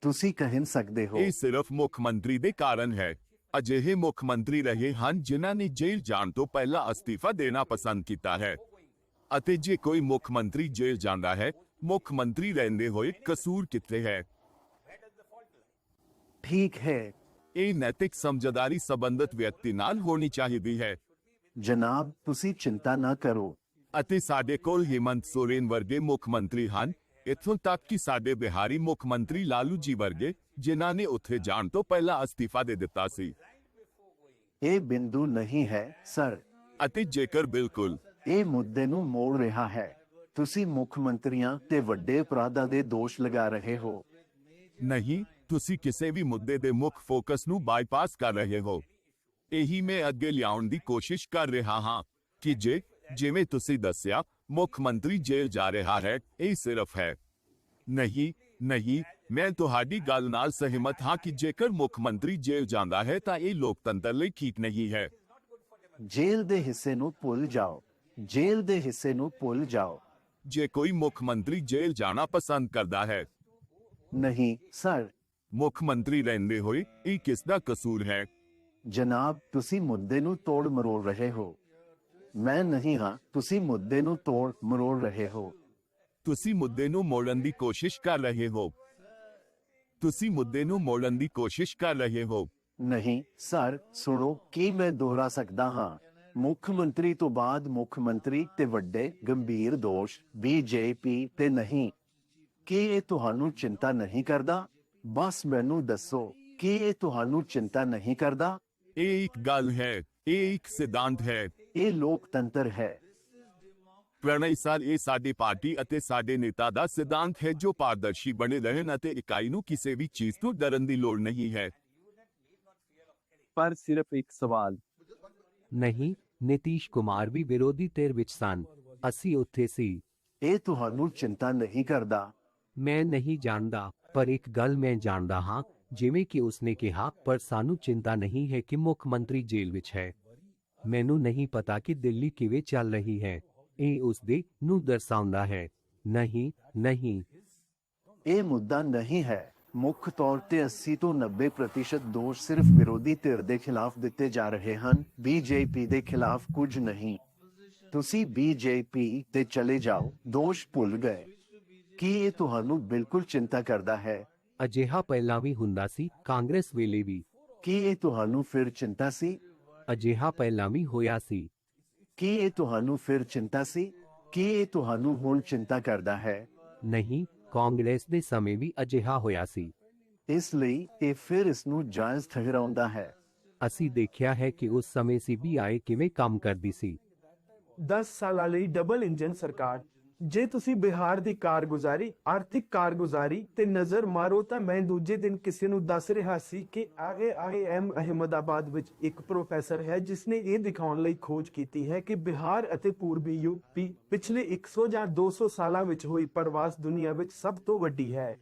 ਤੁਸੀਂ ਕਹਿ ਸਕਦੇ ਹੋ। ਇਹ ਸਿਰਫ ਮੁੱਖ ਮੰਤਰੀ ਦੇ ਕਾਰਨ ਹੈ। ਅਜਿਹੇ ਮੁੱਖ ਮੰਤਰੀ ਰਹੇ ਹਨ ਜਿਨ੍ਹਾਂ ਨੇ ਜੇਲ੍ਹ ਜਾਣ ਤੋਂ ਪਹਿਲਾਂ ਅਸਤੀਫਾ ਦੇਣਾ ਪਸੰਦ ਕੀਤਾ ਹੈ। ਅਤੇ ਜੇ ਕੋਈ ਮੁੱਖ ਮੰਤਰੀ ਜੇਲ੍ਹ ਜਾਂਦਾ ਹੈ ਮੁੱਖ ਮੰਤਰੀ ਰਹਿੰਦੇ ਹੋਏ ਕਸੂਰ ਕਿੱਥੇ ਹੈ? ਠੀਕ ਹੈ। ਇਹ ਨੈਤਿਕ ਸਮਝਦਾਰੀ ਸੰਬੰਧਿਤ ਵਿਅਕਤੀ ਨਾਲ ਹੋਣੀ ਚਾਹੀਦੀ ਹੈ। ਜਨਾਬ ਤੁਸੀਂ ਚਿੰਤਾ ਨਾ ਕਰੋ। ਅਤੇ ਸਾਡੇ ਕੋਲ ਹਿਮੰਤ ਸੋਰੇਨ ਵਰਗੇ ਮੁੱਖ ਮੰਤਰੀ ਹਨ ਇੱਥੋਂ ਤੱਕ ਕਿ ਸਾਡੇ ਬਿਹਾਰੀ ਮੁੱਖ ਮੰਤਰੀ ਲਾਲੂ ਜੀ ਵਰਗੇ ਜਿਨ੍ਹਾਂ ਨੇ ਉੱਥੇ ਜਾਣ ਤੋਂ ਪਹਿਲਾਂ ਅਸਤੀਫਾ ਦੇ ਦਿੱਤਾ ਸੀ। ਇਹ ਬਿੰਦੂ ਨਹੀਂ ਹੈ ਸਰ। ਅਤੇ ਜੇਕਰ ਬਿਲਕੁਲ। ਇਹ ਮੁੱਦੇ ਨੂੰ ਮੋੜ ਰਿਹਾ ਹੈ। ਤੁਸੀਂ ਮੁੱਖ ਮੰਤਰੀਆਂ ਤੇ ਵੱਡੇ ਅਪਰਾਧਾਂ ਦੇ ਦੋਸ਼ ਲਗਾ ਰਹੇ ਹੋ। ਨਹੀਂ ਤੁਸੀਂ ਕਿਸੇ ਵੀ ਮੁੱਦੇ ਦੇ ਮੁੱਖ ਫੋਕਸ ਨੂੰ ਬਾਈਪਾਸ ਕਰ ਰਹੇ ਹੋ। ਇਹੀ ਮੈਂ ਅੱਗੇ ਲਿਆਉਣ ਦੀ ਕੋਸ਼ਿਸ਼ ਕਰ ਰਿਹਾ ਹਾਂ ਕਿ ਜੇ ਜਿਵੇਂ ਤੁਸੀਂ ਦੱਸਿਆ ਮੁੱਖ ਮੰਤਰੀ ਜੇਲ੍ਹ ਜਾ ਰਿਹਾ ਹੈ ਇਹ ਸਿਰਫ ਹੈ। ਨਹੀਂ ਨਹੀਂ ਮੈਂ ਤੁਹਾਡੀ ਗੱਲ ਨਾਲ ਸਹਿਮਤ ਹਾਂ ਕਿ ਜੇਕਰ ਮੁੱਖ ਮੰਤਰੀ ਜੇਲ੍ਹ ਜਾਂਦਾ ਹੈ ਤਾਂ ਇਹ ਲੋਕਤੰਤਰ ਲਈ ਠੀਕ ਨਹੀਂ ਹੈ। ਜੇਲ੍ਹ ਦੇ ਹਿੱਸੇ ਨੂੰ ਭੁੱਲ ਜਾਓ। ਜੇਲ੍ਹ ਦੇ ਹਿੱਸੇ ਨੂੰ ਭੁੱਲ ਜਾਓ। ਜੇ ਕੋਈ ਮੁੱਖ ਮੰਤਰੀ ਜੇਲ੍ਹ ਜਾਣਾ ਪਸੰਦ ਕਰਦਾ ਹੈ। ਨਹੀਂ ਸਰ। ਮੁੱਖ ਮੰਤਰੀ ਰਹਿੰਦੇ ਹੋਏ ਇਹ ਕਿਸ ਦਾ ਕਸੂਰ ਹੈ? ਜਨਾਬ ਤੁਸੀਂ ਮੁੱਦੇ ਨੂੰ ਤੋੜ ਮਰੋੜ ਰਹੇ ਹੋ। ਮੈਂ ਨਹੀਂ ਹਾਂ ਤੁਸੀਂ ਮੁੱਦੇ ਨੂੰ ਤੋੜ ਮਰੋੜ ਰਹੇ ਹੋ ਤੁਸੀਂ ਮੁੱਦੇ ਨੂੰ ਮੋੜਨ ਦੀ ਕੋਸ਼ਿਸ਼ ਕਰ ਰਹੇ ਹੋ ਤੁਸੀਂ ਮੁੱਦੇ ਨੂੰ ਮੋੜਨ ਦੀ ਕੋਸ਼ਿਸ਼ ਕਰ ਰਹੇ ਹੋ ਨਹੀਂ ਸਰ ਸੁਣੋ ਕੀ ਮੈਂ ਦੁਹਰਾ ਸਕਦਾ ਹਾਂ ਮੁੱਖ ਮੰਤਰੀ ਤੋਂ ਬਾਅਦ ਮੁੱਖ ਮੰਤਰੀ ਤੇ ਵੱਡੇ ਗੰਭੀਰ ਦੋਸ਼ ਬੀਜੇਪੀ ਤੇ ਨਹੀਂ ਕੀ ਇਹ ਤੁਹਾਨੂੰ ਚਿੰਤਾ ਨਹੀਂ ਕਰਦਾ ਬਸ ਮੈਨੂੰ ਦੱਸੋ ਕੀ ਇਹ ਤੁਹਾਨੂੰ ਚਿੰਤਾ ਨਹੀਂ ਕਰਦਾ ਇਹ ਇੱਕ ਗੱਲ ਹੈ ਇਹ ਇੱਕ ਸਿਧਾਂਤ ਹੈ ਇਹ ਲੋਕਤੰਤਰ ਹੈ ਪ੍ਰਣਯ ਸਰ ਇਹ ਸਾਡੀ ਪਾਰਟੀ ਅਤੇ ਸਾਡੇ ਨੇਤਾ ਦਾ ਸਿਧਾਂਤ ਹੈ ਜੋ ਪਾਰਦਰਸ਼ੀ ਬਣੇ ਰਹਿਣ ਅਤੇ ਇਕਾਈ ਨੂੰ ਕਿਸੇ ਵੀ ਚੀਜ਼ ਤੋਂ ਡਰਨ ਦੀ ਲੋੜ ਨਹੀਂ ਹੈ ਪਰ ਸਿਰਫ ਇੱਕ ਸਵਾਲ ਨਹੀਂ ਨਿਤੀਸ਼ ਕੁਮਾਰ ਵੀ ਵਿਰੋਧੀ ਧਿਰ ਵਿੱਚ ਸਨ ਅਸੀਂ ਉੱਥੇ ਸੀ ਇਹ ਤੁਹਾਨੂੰ ਚਿੰਤਾ ਨਹੀਂ ਕਰਦਾ ਮੈਂ ਨਹੀਂ ਜਾਣਦਾ ਪਰ ਇੱਕ ਗੱਲ ਮੈਂ ਜਾਣਦਾ ਹਾਂ ਜਿਵੇਂ ਕਿ ਉਸਨੇ ਕਿਹਾ ਪਰ ਸਾਨੂੰ ਚਿੰਤਾ ਨਹੀਂ ਹੈ ਕਿ ਮੁੱਖ ਮੰਤਰੀ ਜੇਲ੍ਹ ਵਿੱਚ ਹੈ ਮੈਨੂੰ ਨਹੀਂ ਪਤਾ ਕਿ ਦਿੱਲੀ ਕਿਵੇਂ ਚੱਲ ਰਹੀ ਹੈ। ਇਹ ਉਸ ਦੇ ਨੂੰ ਦਰਸਾਉਂਦਾ ਹੈ। ਨਹੀਂ ਨਹੀਂ। ਇਹ ਮੁੱਦਾ ਨਹੀਂ ਹੈ। ਮੁੱਖ ਤੌਰ ਤੇ 80 ਤੋਂ 90% ਦੋਸ਼ ਸਿਰਫ ਵਿਰੋਧੀ ਧਿਰ ਦੇ ਖਿਲਾਫ ਦਿੱਤੇ ਜਾ ਰਹੇ ਹਨ। ਬੀਜੇਪੀ ਦੇ ਖਿਲਾਫ ਕੁਝ ਨਹੀਂ। ਤੁਸੀਂ ਬੀਜੇਪੀ ਤੇ ਚਲੇ ਜਾਓ। ਦੋਸ਼ ਭੁੱਲ ਗਏ। ਕੀ ਇਹ ਤੁਹਾਨੂੰ ਬਿਲਕੁਲ ਚਿੰਤਾ ਕਰਦਾ ਹੈ? ਅਜਿਹਾ ਪਹਿਲਾਂ ਵੀ ਹੁੰਦਾ ਸੀ। ਕਾਂਗਰਸ ਵੇਲੇ ਵੀ। ਕੀ ਇਹ ਤੁਹਾਨੂੰ ਫਿਰ ਚਿੰਤਾ ਸੀ? ਅਜਿਹਾ ਪਹਿਲਾਂ ਵੀ ਹੋਇਆ ਸੀ। ਕੀ ਇਹ ਤੁਹਾਨੂੰ ਫਿਰ ਚਿੰਤਾ ਸੀ? ਕੀ ਇਹ ਤੁਹਾਨੂੰ ਹੁਣ ਚਿੰਤਾ ਕਰਦਾ ਹੈ? ਨਹੀਂ ਕਾਂਗਰਸ ਦੇ ਸਮੇਂ ਵੀ ਅਜਿਹਾ ਹੋਇਆ ਸੀ। ਇਸ ਲਈ ਇਹ ਫਿਰ ਇਸ ਨੂੰ ਜਾਇਜ਼ ਠਹਿਰਾਉਂਦਾ ਹੈ। ਅਸੀਂ ਦੇਖਿਆ ਹੈ ਕਿ ਉਸ ਸਮੇਂ ਸੀਬੀਆਈ ਕਿਵੇਂ ਕੰਮ ਕਰਦੀ ਸੀ। 10 ਸਾਲਾਂ ਲਈ ਡਬਲ ਇੰਜਨ ਸਰਕਾਰ ਜੇ ਤੁਸੀਂ ਬਿਹਾਰ ਦੀ ਕਾਰਗੁਜ਼ਾਰੀ, ਆਰਥਿਕ ਕਾਰਗੁਜ਼ਾਰੀ ਤੇ ਨਜ਼ਰ ਮਾਰੋ ਤਾਂ ਮੈਂ ਦੂਜੇ ਦਿਨ ਕਿਸੇ ਨੂੰ ਦੱਸ ਰਿਹਾ ਸੀ ਕਿ ਆਗੇ ਆਈਐਮ ਅਹਿਮਦਾਬਾਦ ਵਿੱਚ ਇੱਕ ਪ੍ਰੋਫੈਸਰ ਹੈ ਜਿਸ ਨੇ ਇਹ ਦਿਖਾਉਣ ਲਈ ਖੋਜ ਕੀਤੀ ਹੈ ਕਿ ਬਿਹਾਰ ਅਤੇ ਪੂਰਬੀ ਯੂਪੀ ਪਿਛਲੇ 100 ਜਾਂ 200 ਸਾਲਾਂ ਵਿੱਚ ਹੋਈ ਪ੍ਰਵਾਸ ਦੁਨੀਆ ਵਿੱਚ ਸਭ ਤੋਂ ਵੱਡੀ ਹੈ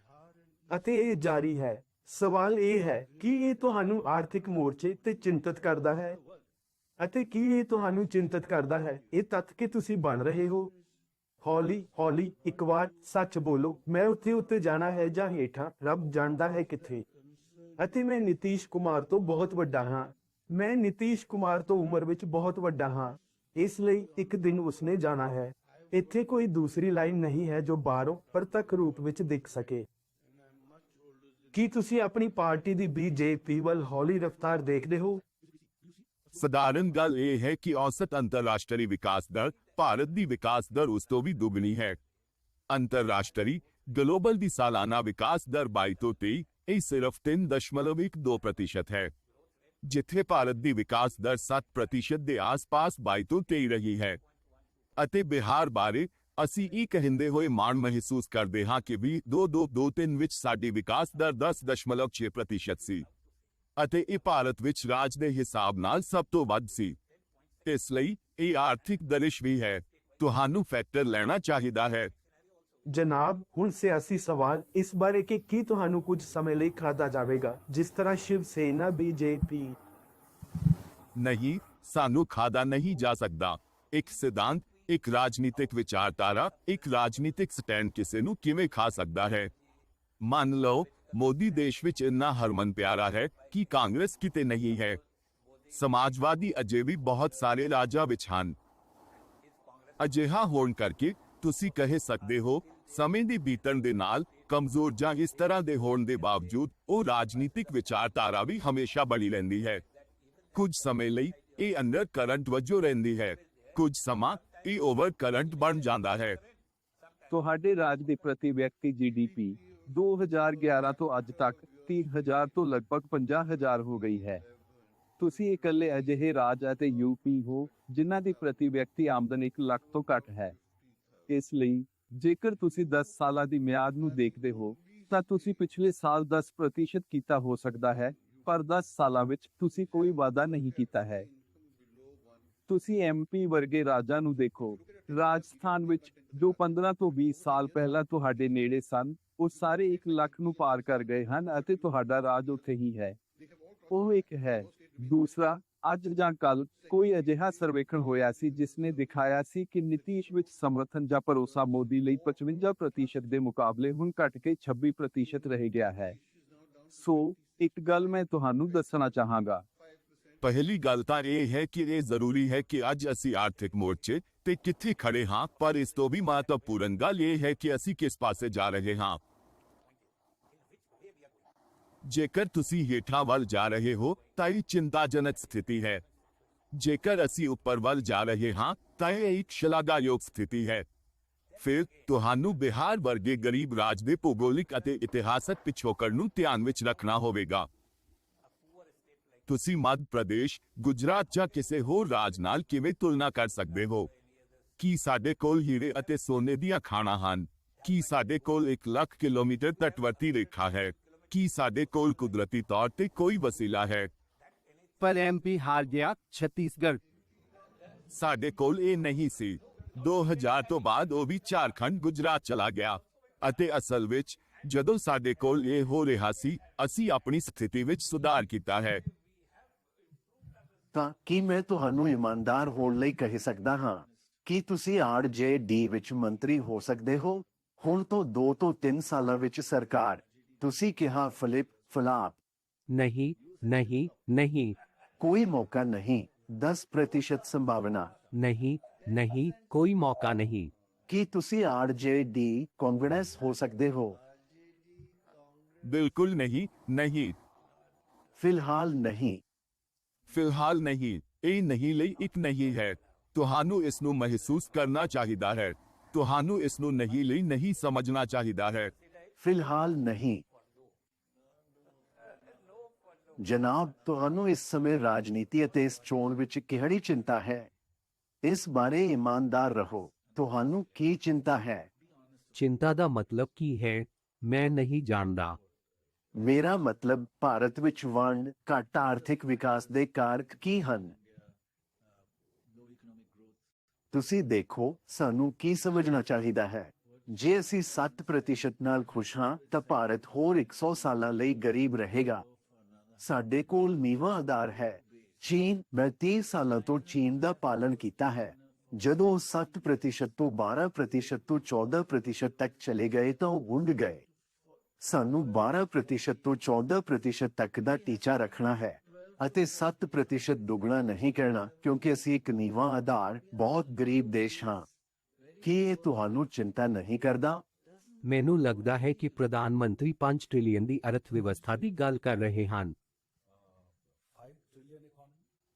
ਅਤੇ ਇਹ ਜਾਰੀ ਹੈ। ਸਵਾਲ ਇਹ ਹੈ, ਕਿ ਇਹ ਤੁਹਾਨੂੰ ਆਰਥਿਕ ਮੋਰਚੇ ਤੇ ਚਿੰਤਤ ਕਰਦਾ ਹੈ? ਅਤੇ ਕੀ ਇਹ ਤੁਹਾਨੂੰ ਚਿੰਤਤ ਕਰਦਾ ਹੈ? ਇਹ ਤੱਥ ਕਿ ਤੁਸੀਂ ਬਣ ਰਹੇ ਹੋ? ਹੌਲੀ ਹੌਲੀ ਇੱਕ ਵਾਰ ਸੱਚ ਬੋਲੋ, ਮੈਂ ਉੱਥੇ ਉੱਤੇ ਜਾਣਾ ਹੈ ਜਾਂ ਹੇਠਾਂ, ਰੱਬ ਜਾਣਦਾ ਹੈ ਕਿੱਥੇ। ਅਤੇ ਮੈਂ ਨਿਤੀਸ਼ ਕੁਮਾਰ ਤੋਂ ਬਹੁਤ ਵੱਡਾ ਹਾਂ। ਮੈਂ ਨਿਤੀਸ਼ ਕੁਮਾਰ ਤੋਂ ਉਮਰ ਵਿੱਚ ਬਹੁਤ ਵੱਡਾ ਹਾਂ। ਇਸ ਲਈ ਇੱਕ ਦਿਨ ਉਸਨੇ ਜਾਣਾ ਹੈ। ਇੱਥੇ ਕੋਈ ਦੂਸਰੀ ਲਾਈਨ ਨਹੀਂ ਹੈ ਜੋ ਬਾਹਰੋਂ ਪ੍ਰਤੱਖ ਰੂਪ ਵਿੱਚ ਦਿਖ ਸਕੇ। ਕੀ ਤੁਸੀਂ ਆਪਣੀ ਪਾਰਟੀ ਦੀ ਬੀਜੇਪੀ ਵੱਲ ਹੌਲੀ ਰਫ਼ਤਾਰ ਦੇਖਦੇ ਹੋ? ਸਧਾਰਨ ਗੱਲ ਇਹ ਹੈ ਕਿ ਔਸਤ ਅੰਤਰਰਾਸ਼ਟਰੀ ਵਿਕਾਸ ਦਰ ਭਾਰਤ ਦੀ ਵਿਕਾਸ ਦਰ ਉਸ ਤੋਂ ਵੀ ਦੁੱਗਣੀ ਹੈ। ਅੰਤਰਰਾਸ਼ਟਰੀ ਗਲੋਬਲ ਦੀ ਸਾਲਾਨਾ ਵਿਕਾਸ ਦਰ 22 ਤੋਂ 23 ਇਹ ਸਿਰਫ 3.12% ਹੈ। ਜਿੱਥੇ ਭਾਰਤ ਦੀ ਵਿਕਾਸ ਦਰ 7% ਦੇ ਆਸ-ਪਾਸ 22 ਤੋਂ 23 ਰਹੀ ਹੈ। ਅਤੇ ਬਿਹਾਰ ਬਾਰੇ ਅਸੀਂ ਇਹ ਕਹਿੰਦੇ ਹੋਏ ਮਾਣ ਮਹਿਸੂਸ ਕਰਦੇ ਹਾਂ ਕਿ ਵੀ 2223 ਵਿੱਚ ਸਾਡੀ ਵਿਕਾਸ ਦਰ 10.6% ਸੀ। ਅਤੇ ਇਹ ਭਾਰਤ ਵਿੱਚ ਰਾਜ ਦੇ ਹਿਸਾਬ ਨਾਲ ਸਭ ਤੋਂ ਵੱਧ ਸੀ। ਇਸ ਲਈ ਇਹ ਆਰਥਿਕ ਦਰਿਸ਼ ਵੀ ਹੈ ਤੁਹਾਨੂੰ ਫੈਕਟਰ ਲੈਣਾ ਚਾਹੀਦਾ ਹੈ ਜਨਾਬ ਹੁਣ ਸਿਆਸੀ ਸਵਾਲ ਇਸ ਬਾਰੇ ਕਿ ਕੀ ਤੁਹਾਨੂੰ ਕੁਝ ਸਮੇਂ ਲਈ ਖਾਦਾ ਜਾਵੇਗਾ ਜਿਸ ਤਰ੍ਹਾਂ ਸ਼ਿਵ ਸੈਨਾ ਬੀਜੇਪੀ ਨਹੀਂ ਸਾਨੂੰ ਖਾਦਾ ਨਹੀਂ ਜਾ ਸਕਦਾ ਇੱਕ ਸਿਧਾਂਤ ਇੱਕ ਰਾਜਨੀਤਿਕ ਵਿਚਾਰਧਾਰਾ ਇੱਕ ਰਾਜਨੀਤਿਕ ਸਟੈਂਡ ਕਿਸੇ ਨੂੰ ਕਿਵੇਂ ਖਾ ਸਕਦਾ ਹੈ ਮੰਨ ਲਓ ਮੋਦੀ ਦੇਸ਼ ਵਿੱਚ ਇੰਨਾ ਹਰਮਨ ਪਿਆਰਾ ਹੈ ਕਿ ਕਾਂਗਰਸ ਕਿਤੇ ਨਹੀਂ ਹੈ ਸਮਾਜਵਾਦੀ ਅਜੇ ਵੀ ਬਹੁਤ ਸਾਰੇ ਰਾਜਾਂ ਵਿੱਚ ਹਨ। ਅਜਿਹਾ ਹੋਣ ਕਰਕੇ ਤੁਸੀਂ ਕਹਿ ਸਕਦੇ ਹੋ, ਸਮੇਂ ਦੀ ਬੀਤਣ ਦੇ ਨਾਲ ਕਮਜ਼ੋਰ ਜਾਂ ਇਸ ਤਰ੍ਹਾਂ ਦੇ ਹੋਣ ਦੇ ਬਾਵਜੂਦ ਉਹ ਰਾਜਨੀਤਿਕ ਵਿਚਾਰਧਾਰਾ ਵੀ ਹਮੇਸ਼ਾ ਬਣੀ ਰਹਿੰਦੀ ਹੈ। ਕੁਝ ਸਮੇਂ ਲਈ ਇਹ ਅੰਦਰ ਕਰੰਟ ਵਜੋਂ ਰਹਿੰਦੀ ਹੈ। ਕੁਝ ਸਮਾਂ ਇਹ ਓਵਰ ਕਰੰਟ ਬਣ ਜਾਂਦਾ ਹੈ। ਤੁਹਾਡੇ ਰਾਜ ਦੇ ਪ੍ਰਤੀ ਵਿਅਕਤੀ ਜੀਡੀਪੀ 2011 ਤੋਂ ਅੱਜ ਤੱਕ 30000 ਤੋਂ ਲਗਭਗ 50000 ਹੋ ਗਈ ਹੈ। ਤੁਸੀਂ ਇਕੱਲੇ ਅਜਿਹੇ ਰਾਜ ਅਤੇ ਯੂਪੀ ਹੋ, ਜਿਨ੍ਹਾਂ ਦੀ ਪ੍ਰਤੀ ਵਿਅਕਤੀ ਆਮਦਨ 1 ਲੱਖ ਤੋਂ ਘੱਟ ਹੈ। ਇਸ ਲਈ, ਜੇਕਰ ਤੁਸੀਂ 10 ਸਾਲਾਂ ਦੀ ਮਿਆਦ ਨੂੰ ਦੇਖਦੇ ਹੋ, ਤਾਂ ਤੁਸੀਂ ਪਿਛਲੇ ਸਾਲ 10% ਕੀਤਾ ਹੋ ਸਕਦਾ ਹੈ, ਪਰ 10 ਸਾਲਾਂ ਵਿੱਚ ਤੁਸੀਂ ਕੋਈ ਵਾਅਦਾ ਨਹੀਂ ਕੀਤਾ ਹੈ। ਤੁਸੀਂ ਐਮਪੀ ਵਰਗੇ ਰਾਜਾਂ ਨੂੰ ਦੇਖੋ। ਰਾਜਸਥਾਨ ਵਿੱਚ ਜੋ 15 ਤੋਂ 20 ਸਾਲ ਪਹਿਲਾਂ ਤੁਹਾਡੇ ਨੇੜੇ ਸਨ, ਉਹ ਸਾਰੇ 1 ਲੱਖ ਨੂੰ ਪਾਰ ਕਰ ਗਏ ਹਨ ਅਤੇ ਤੁਹਾਡਾ ਰਾਜ ਉੱਥੇ ਹੀ ਹੈ। ਉਹ ਇੱਕ ਹੈ ਦੂਸਰਾ, ਅੱਜ ਜਾਂ ਕੱਲ ਕੋਈ ਅਜਿਹਾ ਸਰਵੇਖਣ ਹੋਇਆ ਸੀ ਜਿਸ ਨੇ ਦਿਖਾਇਆ ਸੀ ਕਿ ਨਿਤੀਸ਼ ਵਿੱਚ ਸਮਰਥਨ ਜਾਂ ਭਰੋਸਾ ਮੋਦੀ ਲਈ 55% ਦੇ ਮੁਕਾਬਲੇ ਹੁਣ ਘਟ ਕੇ 26% ਰਹਿ ਗਿਆ ਹੈ। ਸੋ, ਇੱਕ ਗੱਲ ਮੈਂ ਤੁਹਾਨੂੰ ਦੱਸਣਾ ਚਾਹਾਂਗਾ। ਪਹਿਲੀ ਗੱਲ ਤਾਂ ਇਹ ਹੈ ਕਿ ਇਹ ਜ਼ਰੂਰੀ ਹੈ ਕਿ ਅੱਜ ਅਸੀਂ ਆਰਥਿਕ ਮੋਰਚੇ ਤੇ ਕਿੱਥੇ ਖੜੇ ਹਾਂ, ਪਰ ਇਸ ਤੋਂ ਵੀ ਮਹੱਤਵਪੂਰਨ ਗੱਲ ਇਹ ਹੈ ਕਿ ਅਸੀਂ ਕਿਸ ਪਾਸੇ ਜਾ ਰਹੇ ਹਾਂ। ਜੇਕਰ ਤੁਸੀਂ ਹੇਠਾਂ ਵੱਲ ਜਾ ਰਹੇ ਹੋ ਤਾਂ ਇਹ ਚਿੰਤਾਜਨਕ ਸਥਿਤੀ ਹੈ ਜੇਕਰ ਅਸੀਂ ਉੱਪਰ ਵੱਲ ਜਾ ਰਹੇ ਹਾਂ ਤਾਂ ਇਹ ਇੱਕ ਸ਼ਲਾਘਾਯੋਗ ਸਥਿਤੀ ਹੈ ਫਿਰ ਤੁਹਾਨੂੰ ਬਿਹਾਰ ਵਰਗੇ ਗਰੀਬ ਰਾਜ ਦੇ ਭੂਗੋਲਿਕ ਅਤੇ ਇਤਿਹਾਸਕ ਪਿਛੋਕੜ ਨੂੰ ਧਿਆਨ ਵਿੱਚ ਰੱਖਣਾ ਹੋਵੇਗਾ ਤੁਸੀਂ ਮੱਧ ਪ੍ਰਦੇਸ਼ ਗੁਜਰਾਤ ਜਾਂ ਕਿਸੇ ਹੋਰ ਰਾਜ ਨਾਲ ਕਿਵੇਂ ਤੁਲਨਾ ਕਰ ਸਕਦੇ ਹੋ ਕੀ ਸਾਡੇ ਕੋਲ ਹੀਰੇ ਅਤੇ ਸੋਨੇ ਦੀਆਂ ਖਾਣਾਂ ਹਨ ਕੀ ਸਾਡੇ ਕੋਲ 1 ਲੱਖ ਕਿਲੋਮੀਟਰ ਤਟਵਰਤੀ ਰੇਖਾ ਹੈ ਕੀ ਸਾਡੇ ਕੋਲ ਕੁਦਰਤੀ ਤੌਰ ਤੇ ਕੋਈ ਵਸੀਲਾ ਹੈ? ਪਰ ਐਮਪੀ ਹਾਰ ਗਿਆ ਛੱਤੀਸਗੜ੍ਹ। ਸਾਡੇ ਕੋਲ ਇਹ ਨਹੀਂ ਸੀ। 2000 ਤੋਂ ਬਾਅਦ ਉਹ ਵੀ ਝਾਰਖੰਡ ਗੁਜਰਾਤ ਚਲਾ ਗਿਆ। ਅਤੇ ਅਸਲ ਵਿੱਚ ਜਦੋਂ ਸਾਡੇ ਕੋਲ ਇਹ ਹੋ ਰਿਹਾ ਸੀ ਅਸੀਂ ਆਪਣੀ ਸਥਿਤੀ ਵਿੱਚ ਸੁਧਾਰ ਕੀਤਾ ਹੈ। ਤਾਂ ਕੀ ਮੈਂ ਤੁਹਾਨੂੰ ਇਮਾਨਦਾਰ ਹੋਣ ਲਈ ਕਹਿ ਸਕਦਾ ਹਾਂ? ਕਿ ਤੁਸੀਂ ਆਰਜੇਡੀ ਵਿੱਚ ਮੰਤਰੀ ਹੋ ਸਕਦੇ ਹੋ? ਹੁਣ ਤੋਂ 2 ਤੋਂ 3 ਸਾਲਾਂ ਵਿੱਚ ਸਰਕਾਰ ਤੁਸੀਂ ਕਿਹਾ ਫਲਿਪ ਫਲਾਪ ਨਹੀਂ ਨਹੀਂ ਨਹੀਂ ਕੋਈ ਮੌਕਾ ਨਹੀਂ 10% ਸੰਭਾਵਨਾ ਨਹੀਂ ਨਹੀਂ ਕੋਈ ਮੌਕਾ ਨਹੀਂ ਕੀ ਤੁਸੀਂ ਆਰਜੇਡੀ ਕਾਂਗਰਸ ਹੋ ਸਕਦੇ ਹੋ ਬਿਲਕੁਲ ਨਹੀਂ ਨਹੀਂ ਫਿਲਹਾਲ ਨਹੀਂ ਫਿਲਹਾਲ ਨਹੀਂ ਇਹ ਨਹੀਂ ਲਈ ਇੱਕ ਨਹੀਂ ਹੈ ਤੁਹਾਨੂੰ ਇਸ ਨੂੰ ਮਹਿਸੂਸ ਕਰਨਾ ਚਾਹੀਦਾ ਹੈ ਤੁਹਾਨੂੰ ਇਸ ਨੂੰ ਨਹੀਂ ਲਈ ਨਹੀਂ ਸਮਝਣਾ ਚਾਹੀਦਾ ਹੈ ਫਿਲਹਾਲ ਨਹੀਂ ਜਨਾਬ ਤੁਹਾਨੂੰ ਇਸ ਸਮੇਂ ਰਾਜਨੀਤੀ ਅਤੇ ਇਸ ਚੋਣ ਵਿੱਚ ਕਿਹੜੀ ਚਿੰਤਾ ਹੈ ਇਸ ਬਾਰੇ ਇਮਾਨਦਾਰ ਰਹੋ ਤੁਹਾਨੂੰ ਕੀ ਚਿੰਤਾ ਹੈ ਚਿੰਤਾ ਦਾ ਮਤਲਬ ਕੀ ਹੈ ਮੈਂ ਨਹੀਂ ਜਾਣਦਾ ਮੇਰਾ ਮਤਲਬ ਭਾਰਤ ਵਿੱਚ ਵੰਡ ਘੱਟ ਆਰਥਿਕ ਵਿਕਾਸ ਦੇ ਕਾਰਕ ਕੀ ਹਨ ਤੁਸੀਂ ਦੇਖੋ ਸਾਨੂੰ ਕੀ ਸਮਝਣਾ ਚਾਹੀਦਾ ਹੈ ਜੇ ਅਸੀਂ 7% ਨਾਲ ਖੁਸ਼ ਹਾਂ, ਤਾਂ ਭਾਰਤ ਹੋਰ 100 ਸਾਲਾਂ ਲਈ ਗਰੀਬ ਰਹੇਗਾ। ਸਾਡੇ ਕੋਲ ਨੀਵਾਂ ਆਧਾਰ ਹੈ। ਚੀਨ, ਮੈਂ 30 ਸਾਲਾਂ ਤੋਂ ਚੀਨ ਦਾ ਪਾਲਣ ਕੀਤਾ ਹੈ। ਜਦੋਂ 7% ਤੋਂ 12% ਤੋਂ 14% ਤੱਕ ਚਲੇ ਗਏ, ਤਾਂ ਉਹ ਵੰਡ ਗਏ। ਸਾਨੂੰ 12% ਤੋਂ 14% ਤੱਕ ਦਾ ਟੀਚਾ ਰੱਖਣਾ ਹੈ ਅਤੇ 7% ਦੁੱਗਣਾ ਨਹੀਂ ਕਰਨਾ, ਕਿਉਂਕਿ ਅਸੀਂ ਇੱਕ ਨੀਵਾਂ ਆਧਾਰ, ਬਹੁਤ ਗਰੀਬ ਦੇਸ਼ ਹਾਂ। ਕੀ ਇਹ ਤੁਹਾਨੂੰ ਚਿੰਤਾ ਨਹੀਂ ਕਰਦਾ? ਮੈਨੂੰ ਲੱਗਦਾ ਹੈ ਕਿ ਪ੍ਰਧਾਨ ਮੰਤਰੀ 5 ਟ੍ਰਿਲੀਅਨ ਦੀ ਅਰਥ ਵਿਵਸਥਾ ਦੀ ਗੱਲ ਕਰ ਰਹੇ ਹਨ।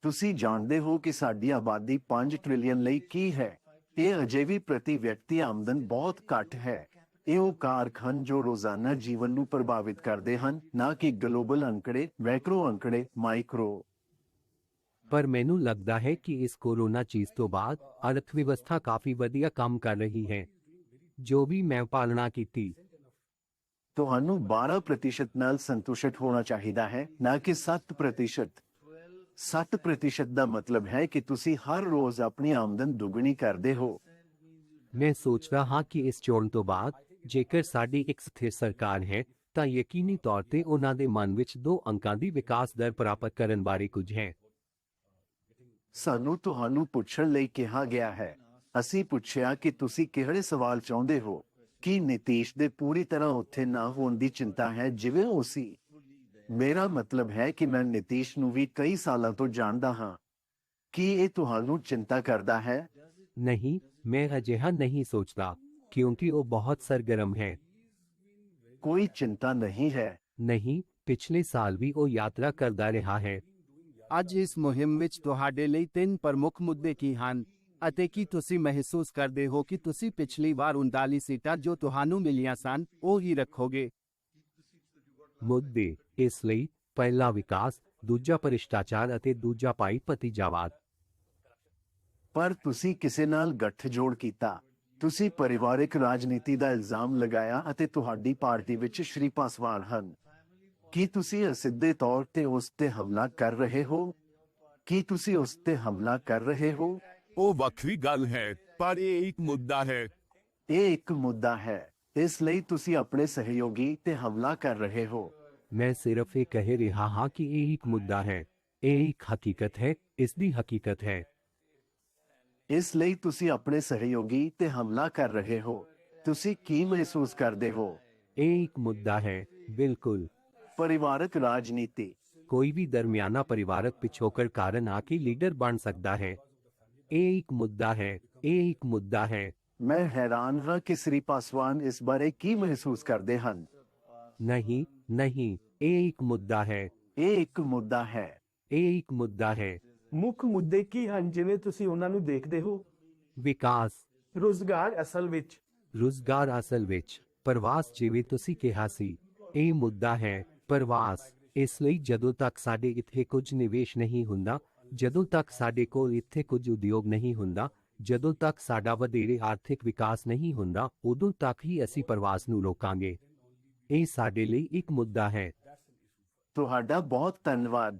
ਤੁਸੀਂ ਜਾਣਦੇ ਹੋ ਕਿ ਸਾਡੀ ਆਬਾਦੀ 5 ਟ੍ਰਿਲੀਅਨ ਲਈ ਕੀ ਹੈ? ਇਹ ਅਜੇ ਵੀ ਪ੍ਰਤੀ ਵਿਅਕਤੀ ਆਮਦਨ ਬਹੁਤ ਘੱਟ ਹੈ। ਇਹ ਉਹ ਕਾਰਕ ਹਨ ਜੋ ਰੋਜ਼ਾਨਾ ਜੀਵਨ ਨੂੰ ਪ੍ਰਭਾਵਿਤ ਕਰਦੇ ਹਨ ਨਾ ਕਿ ਗਲੋਬਲ ਅੰਕੜੇ ਮੈਕਰੋ ਅੰਕੜੇ ਮਾਈਕਰੋ। ਪਰ ਮੈਨੂੰ ਲੱਗਦਾ ਹੈ ਕਿ ਇਸ ਕੋਰੋਨਾ ਚੀਜ਼ ਤੋਂ ਬਾਅਦ ਅਰਥ ਵਿਵਸਥਾ ਕਾਫੀ ਵਧੀਆ ਕੰਮ ਕਰ ਰਹੀ ਹੈ। ਜੋ ਵੀ ਮੈਂ ਪਾਲਣਾ ਕੀਤੀ। ਤੁਹਾਨੂੰ 12% ਨਾਲ ਸੰਤੁਸ਼ਟ ਹੋਣਾ ਚਾਹੀਦਾ ਹੈ ਨਾ ਕਿ 7% 7% ਦਾ ਮਤਲਬ ਹੈ ਕਿ ਤੁਸੀਂ ਹਰ ਰੋਜ਼ ਆਪਣੀ ਆਮਦਨ ਦੁੱਗਣੀ ਕਰਦੇ ਹੋ। ਮੈਂ ਸੋਚਦਾ ਹਾਂ ਕਿ ਇਸ ਚੋਣ ਤੋਂ ਬਾਅਦ ਜੇਕਰ ਸਾਡੀ ਇੱਕ ਸਥਿਰ ਸਰਕਾਰ ਹੈ ਤਾਂ ਯਕੀਨੀ ਤੌਰ ਤੇ ਉਹਨਾਂ ਦੇ ਮਨ ਵਿੱਚ ਦੋ ਅੰਕਾਂ ਦੀ ਵਿਕਾਸ ਦਰ ਪ੍ਰਾਪਤ ਕਰਨ ਬਾਰੇ ਕੁਝ ਹੈ। ਸਾਨੂੰ ਤੁਹਾਨੂੰ ਪੁੱਛਣ ਲਈ ਕਿਹਾ ਗਿਆ ਹੈ। ਅਸੀਂ ਪੁੱਛਿਆ ਕਿ ਤੁਸੀਂ ਕਿਹੜੇ ਸਵਾਲ ਚਾਹੁੰਦੇ ਹੋ? ਕੀ ਨਿਤੀਸ਼ ਦੇ ਪੂਰੀ ਤਰ੍ਹਾਂ ਉੱਥੇ ਨਾ ਹੋਣ ਦੀ ਚਿੰਤਾ ਹੈ? ਜਿਵੇਂ ਉਹ ਸੀ। ਮੇਰਾ ਮਤਲਬ ਹੈ ਕਿ ਮੈਂ ਨਿਤੀਸ਼ ਨੂੰ ਵੀ ਕਈ ਸਾਲਾਂ ਤੋਂ ਜਾਣਦਾ ਹਾਂ। ਕੀ ਇਹ ਤੁਹਾਨੂੰ ਚਿੰਤਾ ਕਰਦਾ ਹੈ? ਨਹੀਂ ਮੈਂ ਅਜਿਹਾ ਨਹੀਂ ਸੋਚਦਾ ਕਿਉਂਕਿ ਉਹ ਬਹੁਤ ਸਰਗਰਮ ਹੈ। ਕੋਈ ਚਿੰਤਾ ਨਹੀਂ ਹੈ। ਨਹੀਂ ਪਿਛਲੇ ਸਾਲ ਵੀ ਉਹ ਯਾਤਰਾ ਕਰਦਾ ਰਿਹਾ ਹੈ। ਅੱਜ ਇਸ ਮੁਹਿੰਮ ਵਿੱਚ ਤੁਹਾਡੇ ਲਈ ਤਿੰਨ ਪ੍ਰਮੁੱਖ ਮੁੱਦੇ ਕੀ ਹਨ ਅਤੇ ਕੀ ਤੁਸੀਂ ਮਹਿਸੂਸ ਕਰਦੇ ਹੋ ਕਿ ਤੁਸੀਂ ਪਿਛਲੀ ਵਾਰ 39 ਸੀਟਾਂ ਜੋ ਤੁਹਾਨੂੰ ਮਿਲੀਆਂ ਸਨ ਉਹ ਹੀ ਰੱਖੋਗੇ? ਮੁੱਦੇ ਇਸ ਲਈ ਪਹਿਲਾ ਵਿਕਾਸ ਦੂਜਾ ਭ੍ਰਿਸ਼ਟਾਚਾਰ ਅਤੇ ਦੂਜਾ ਭਾਈ ਭਤੀਜਾਵਾਦ। ਪਰ ਤੁਸੀਂ ਕਿਸੇ ਨਾਲ ਗੱਠਜੋੜ ਕੀਤਾ। ਤੁਸੀਂ ਪਰਿਵਾਰਿਕ ਰਾਜਨੀਤੀ ਦਾ ਇਲਜ਼ਾਮ ਲਗਾਇਆ ਅਤੇ ਤੁਹਾਡੀ ਪਾਰਟੀ ਵਿੱਚ ਸ਼੍ਰੀ ਪਾਸਵਾਨ ਹਨ। ਕੀ ਤੁਸੀਂ ਅਸਿੱਧੇ ਤੌਰ ਤੇ ਉਸ ਤੇ ਹਮਲਾ ਕਰ ਰਹੇ ਹੋ ਕੀ ਤੁਸੀਂ ਉਸ ਤੇ ਹਮਲਾ ਕਰ ਰਹੇ ਹੋ ਉਹ ਵੱਖਰੀ ਗੱਲ ਹੈ ਪਰ ਇਹ ਇੱਕ ਮੁੱਦਾ ਹੈ ਇਹ ਇੱਕ ਮੁੱਦਾ ਹੈ ਇਸ ਲਈ ਤੁਸੀਂ ਆਪਣੇ ਸਹਿਯੋਗੀ ਤੇ ਹਮਲਾ ਕਰ ਰਹੇ ਹੋ ਮੈਂ ਸਿਰਫ ਇਹ ਕਹਿ ਰਿਹਾ ਹਾਂ ਕਿ ਇਹ ਇੱਕ ਮੁੱਦਾ ਹੈ ਇਹ ਇੱਕ ਹਕੀਕਤ ਹੈ ਇਸ ਦੀ ਹਕੀਕਤ ਹੈ ਇਸ ਲਈ ਤੁਸੀਂ ਆਪਣੇ ਸਹਿਯੋਗੀ ਤੇ ਹਮਲਾ ਕਰ ਰਹੇ ਹੋ ਤੁਸੀਂ ਕੀ ਮਹਿਸੂਸ ਕਰਦੇ ਹੋ ਇਹ ਇੱਕ ਮੁੱਦਾ ਹੈ ਬਿਲਕੁਲ ਪਰਿਵਾਰਕ ਰਾਜਨੀਤੀ। ਕੋਈ ਵੀ ਦਰਮਿਆਨਾ ਪਰਿਵਾਰਕ ਪਿਛੋਕੜ ਕਾਰਨ ਆ ਕੇ ਲੀਡਰ ਬਣ ਸਕਦਾ ਹੈ। ਇਹ ਇੱਕ ਮੁੱਦਾ ਹੈ ਇਹ ਇੱਕ ਮੁੱਦਾ ਹੈ। ਮੈਂ ਹੈਰਾਨ ਹਾਂ ਕਿ ਸ੍ਰੀ ਪਾਸਵਾਨ ਇਸ ਬਾਰੇ ਕੀ ਮਹਿਸੂਸ ਕਰਦੇ ਹਨ। ਨਹੀਂ ਨਹੀਂ ਇਹ ਇੱਕ ਮੁੱਦਾ ਹੈ। ਇਹ ਇੱਕ ਮੁੱਦਾ ਹੈ। ਇਹ ਇੱਕ ਮੁੱਦਾ ਹੈ। ਮੁੱਖ ਮੁੱਦੇ ਕੀ ਹਨ ਜਿਵੇਂ ਤੁਸੀਂ ਉਹਨਾਂ ਨੂੰ ਦੇਖਦੇ ਹੋ? ਵਿਕਾਸ। ਰੋਜ਼ਗਾਰ ਅਸਲ ਵਿੱਚ। ਰੁਜ਼ਗਾਰ ਅਸਲ ਵਿੱਚ। ਪ੍ਰਵਾਸ ਜਿਵੇਂ ਤੁਸੀਂ ਕਿਹਾ ਸੀ ਇਹ ਮੁੱਦਾ ਹੈ। ਪ੍ਰਵਾਸ। ਇਸ ਲਈ ਜਦੋਂ ਤੱਕ ਸਾਡੇ ਇੱਥੇ ਕੁਝ ਨਿਵੇਸ਼ ਨਹੀਂ ਹੁੰਦਾ, ਜਦੋਂ ਤੱਕ ਸਾਡੇ ਕੋਲ ਇੱਥੇ ਕੁਝ ਉਦਯੋਗ ਨਹੀਂ ਹੁੰਦਾ, ਜਦੋਂ ਤੱਕ ਸਾਡਾ ਵਧੇਰੇ ਆਰਥਿਕ ਵਿਕਾਸ ਨਹੀਂ ਹੁੰਦਾ, ਉਦੋਂ ਤੱਕ ਹੀ ਅਸੀਂ ਪ੍ਰਵਾਸ ਨੂੰ ਰੋਕਾਂਗੇ। ਇਹ ਸਾਡੇ ਲਈ ਇੱਕ ਮੁੱਦਾ ਹੈ। ਤੁਹਾਡਾ ਬਹੁਤ ਧੰਨਵਾਦ।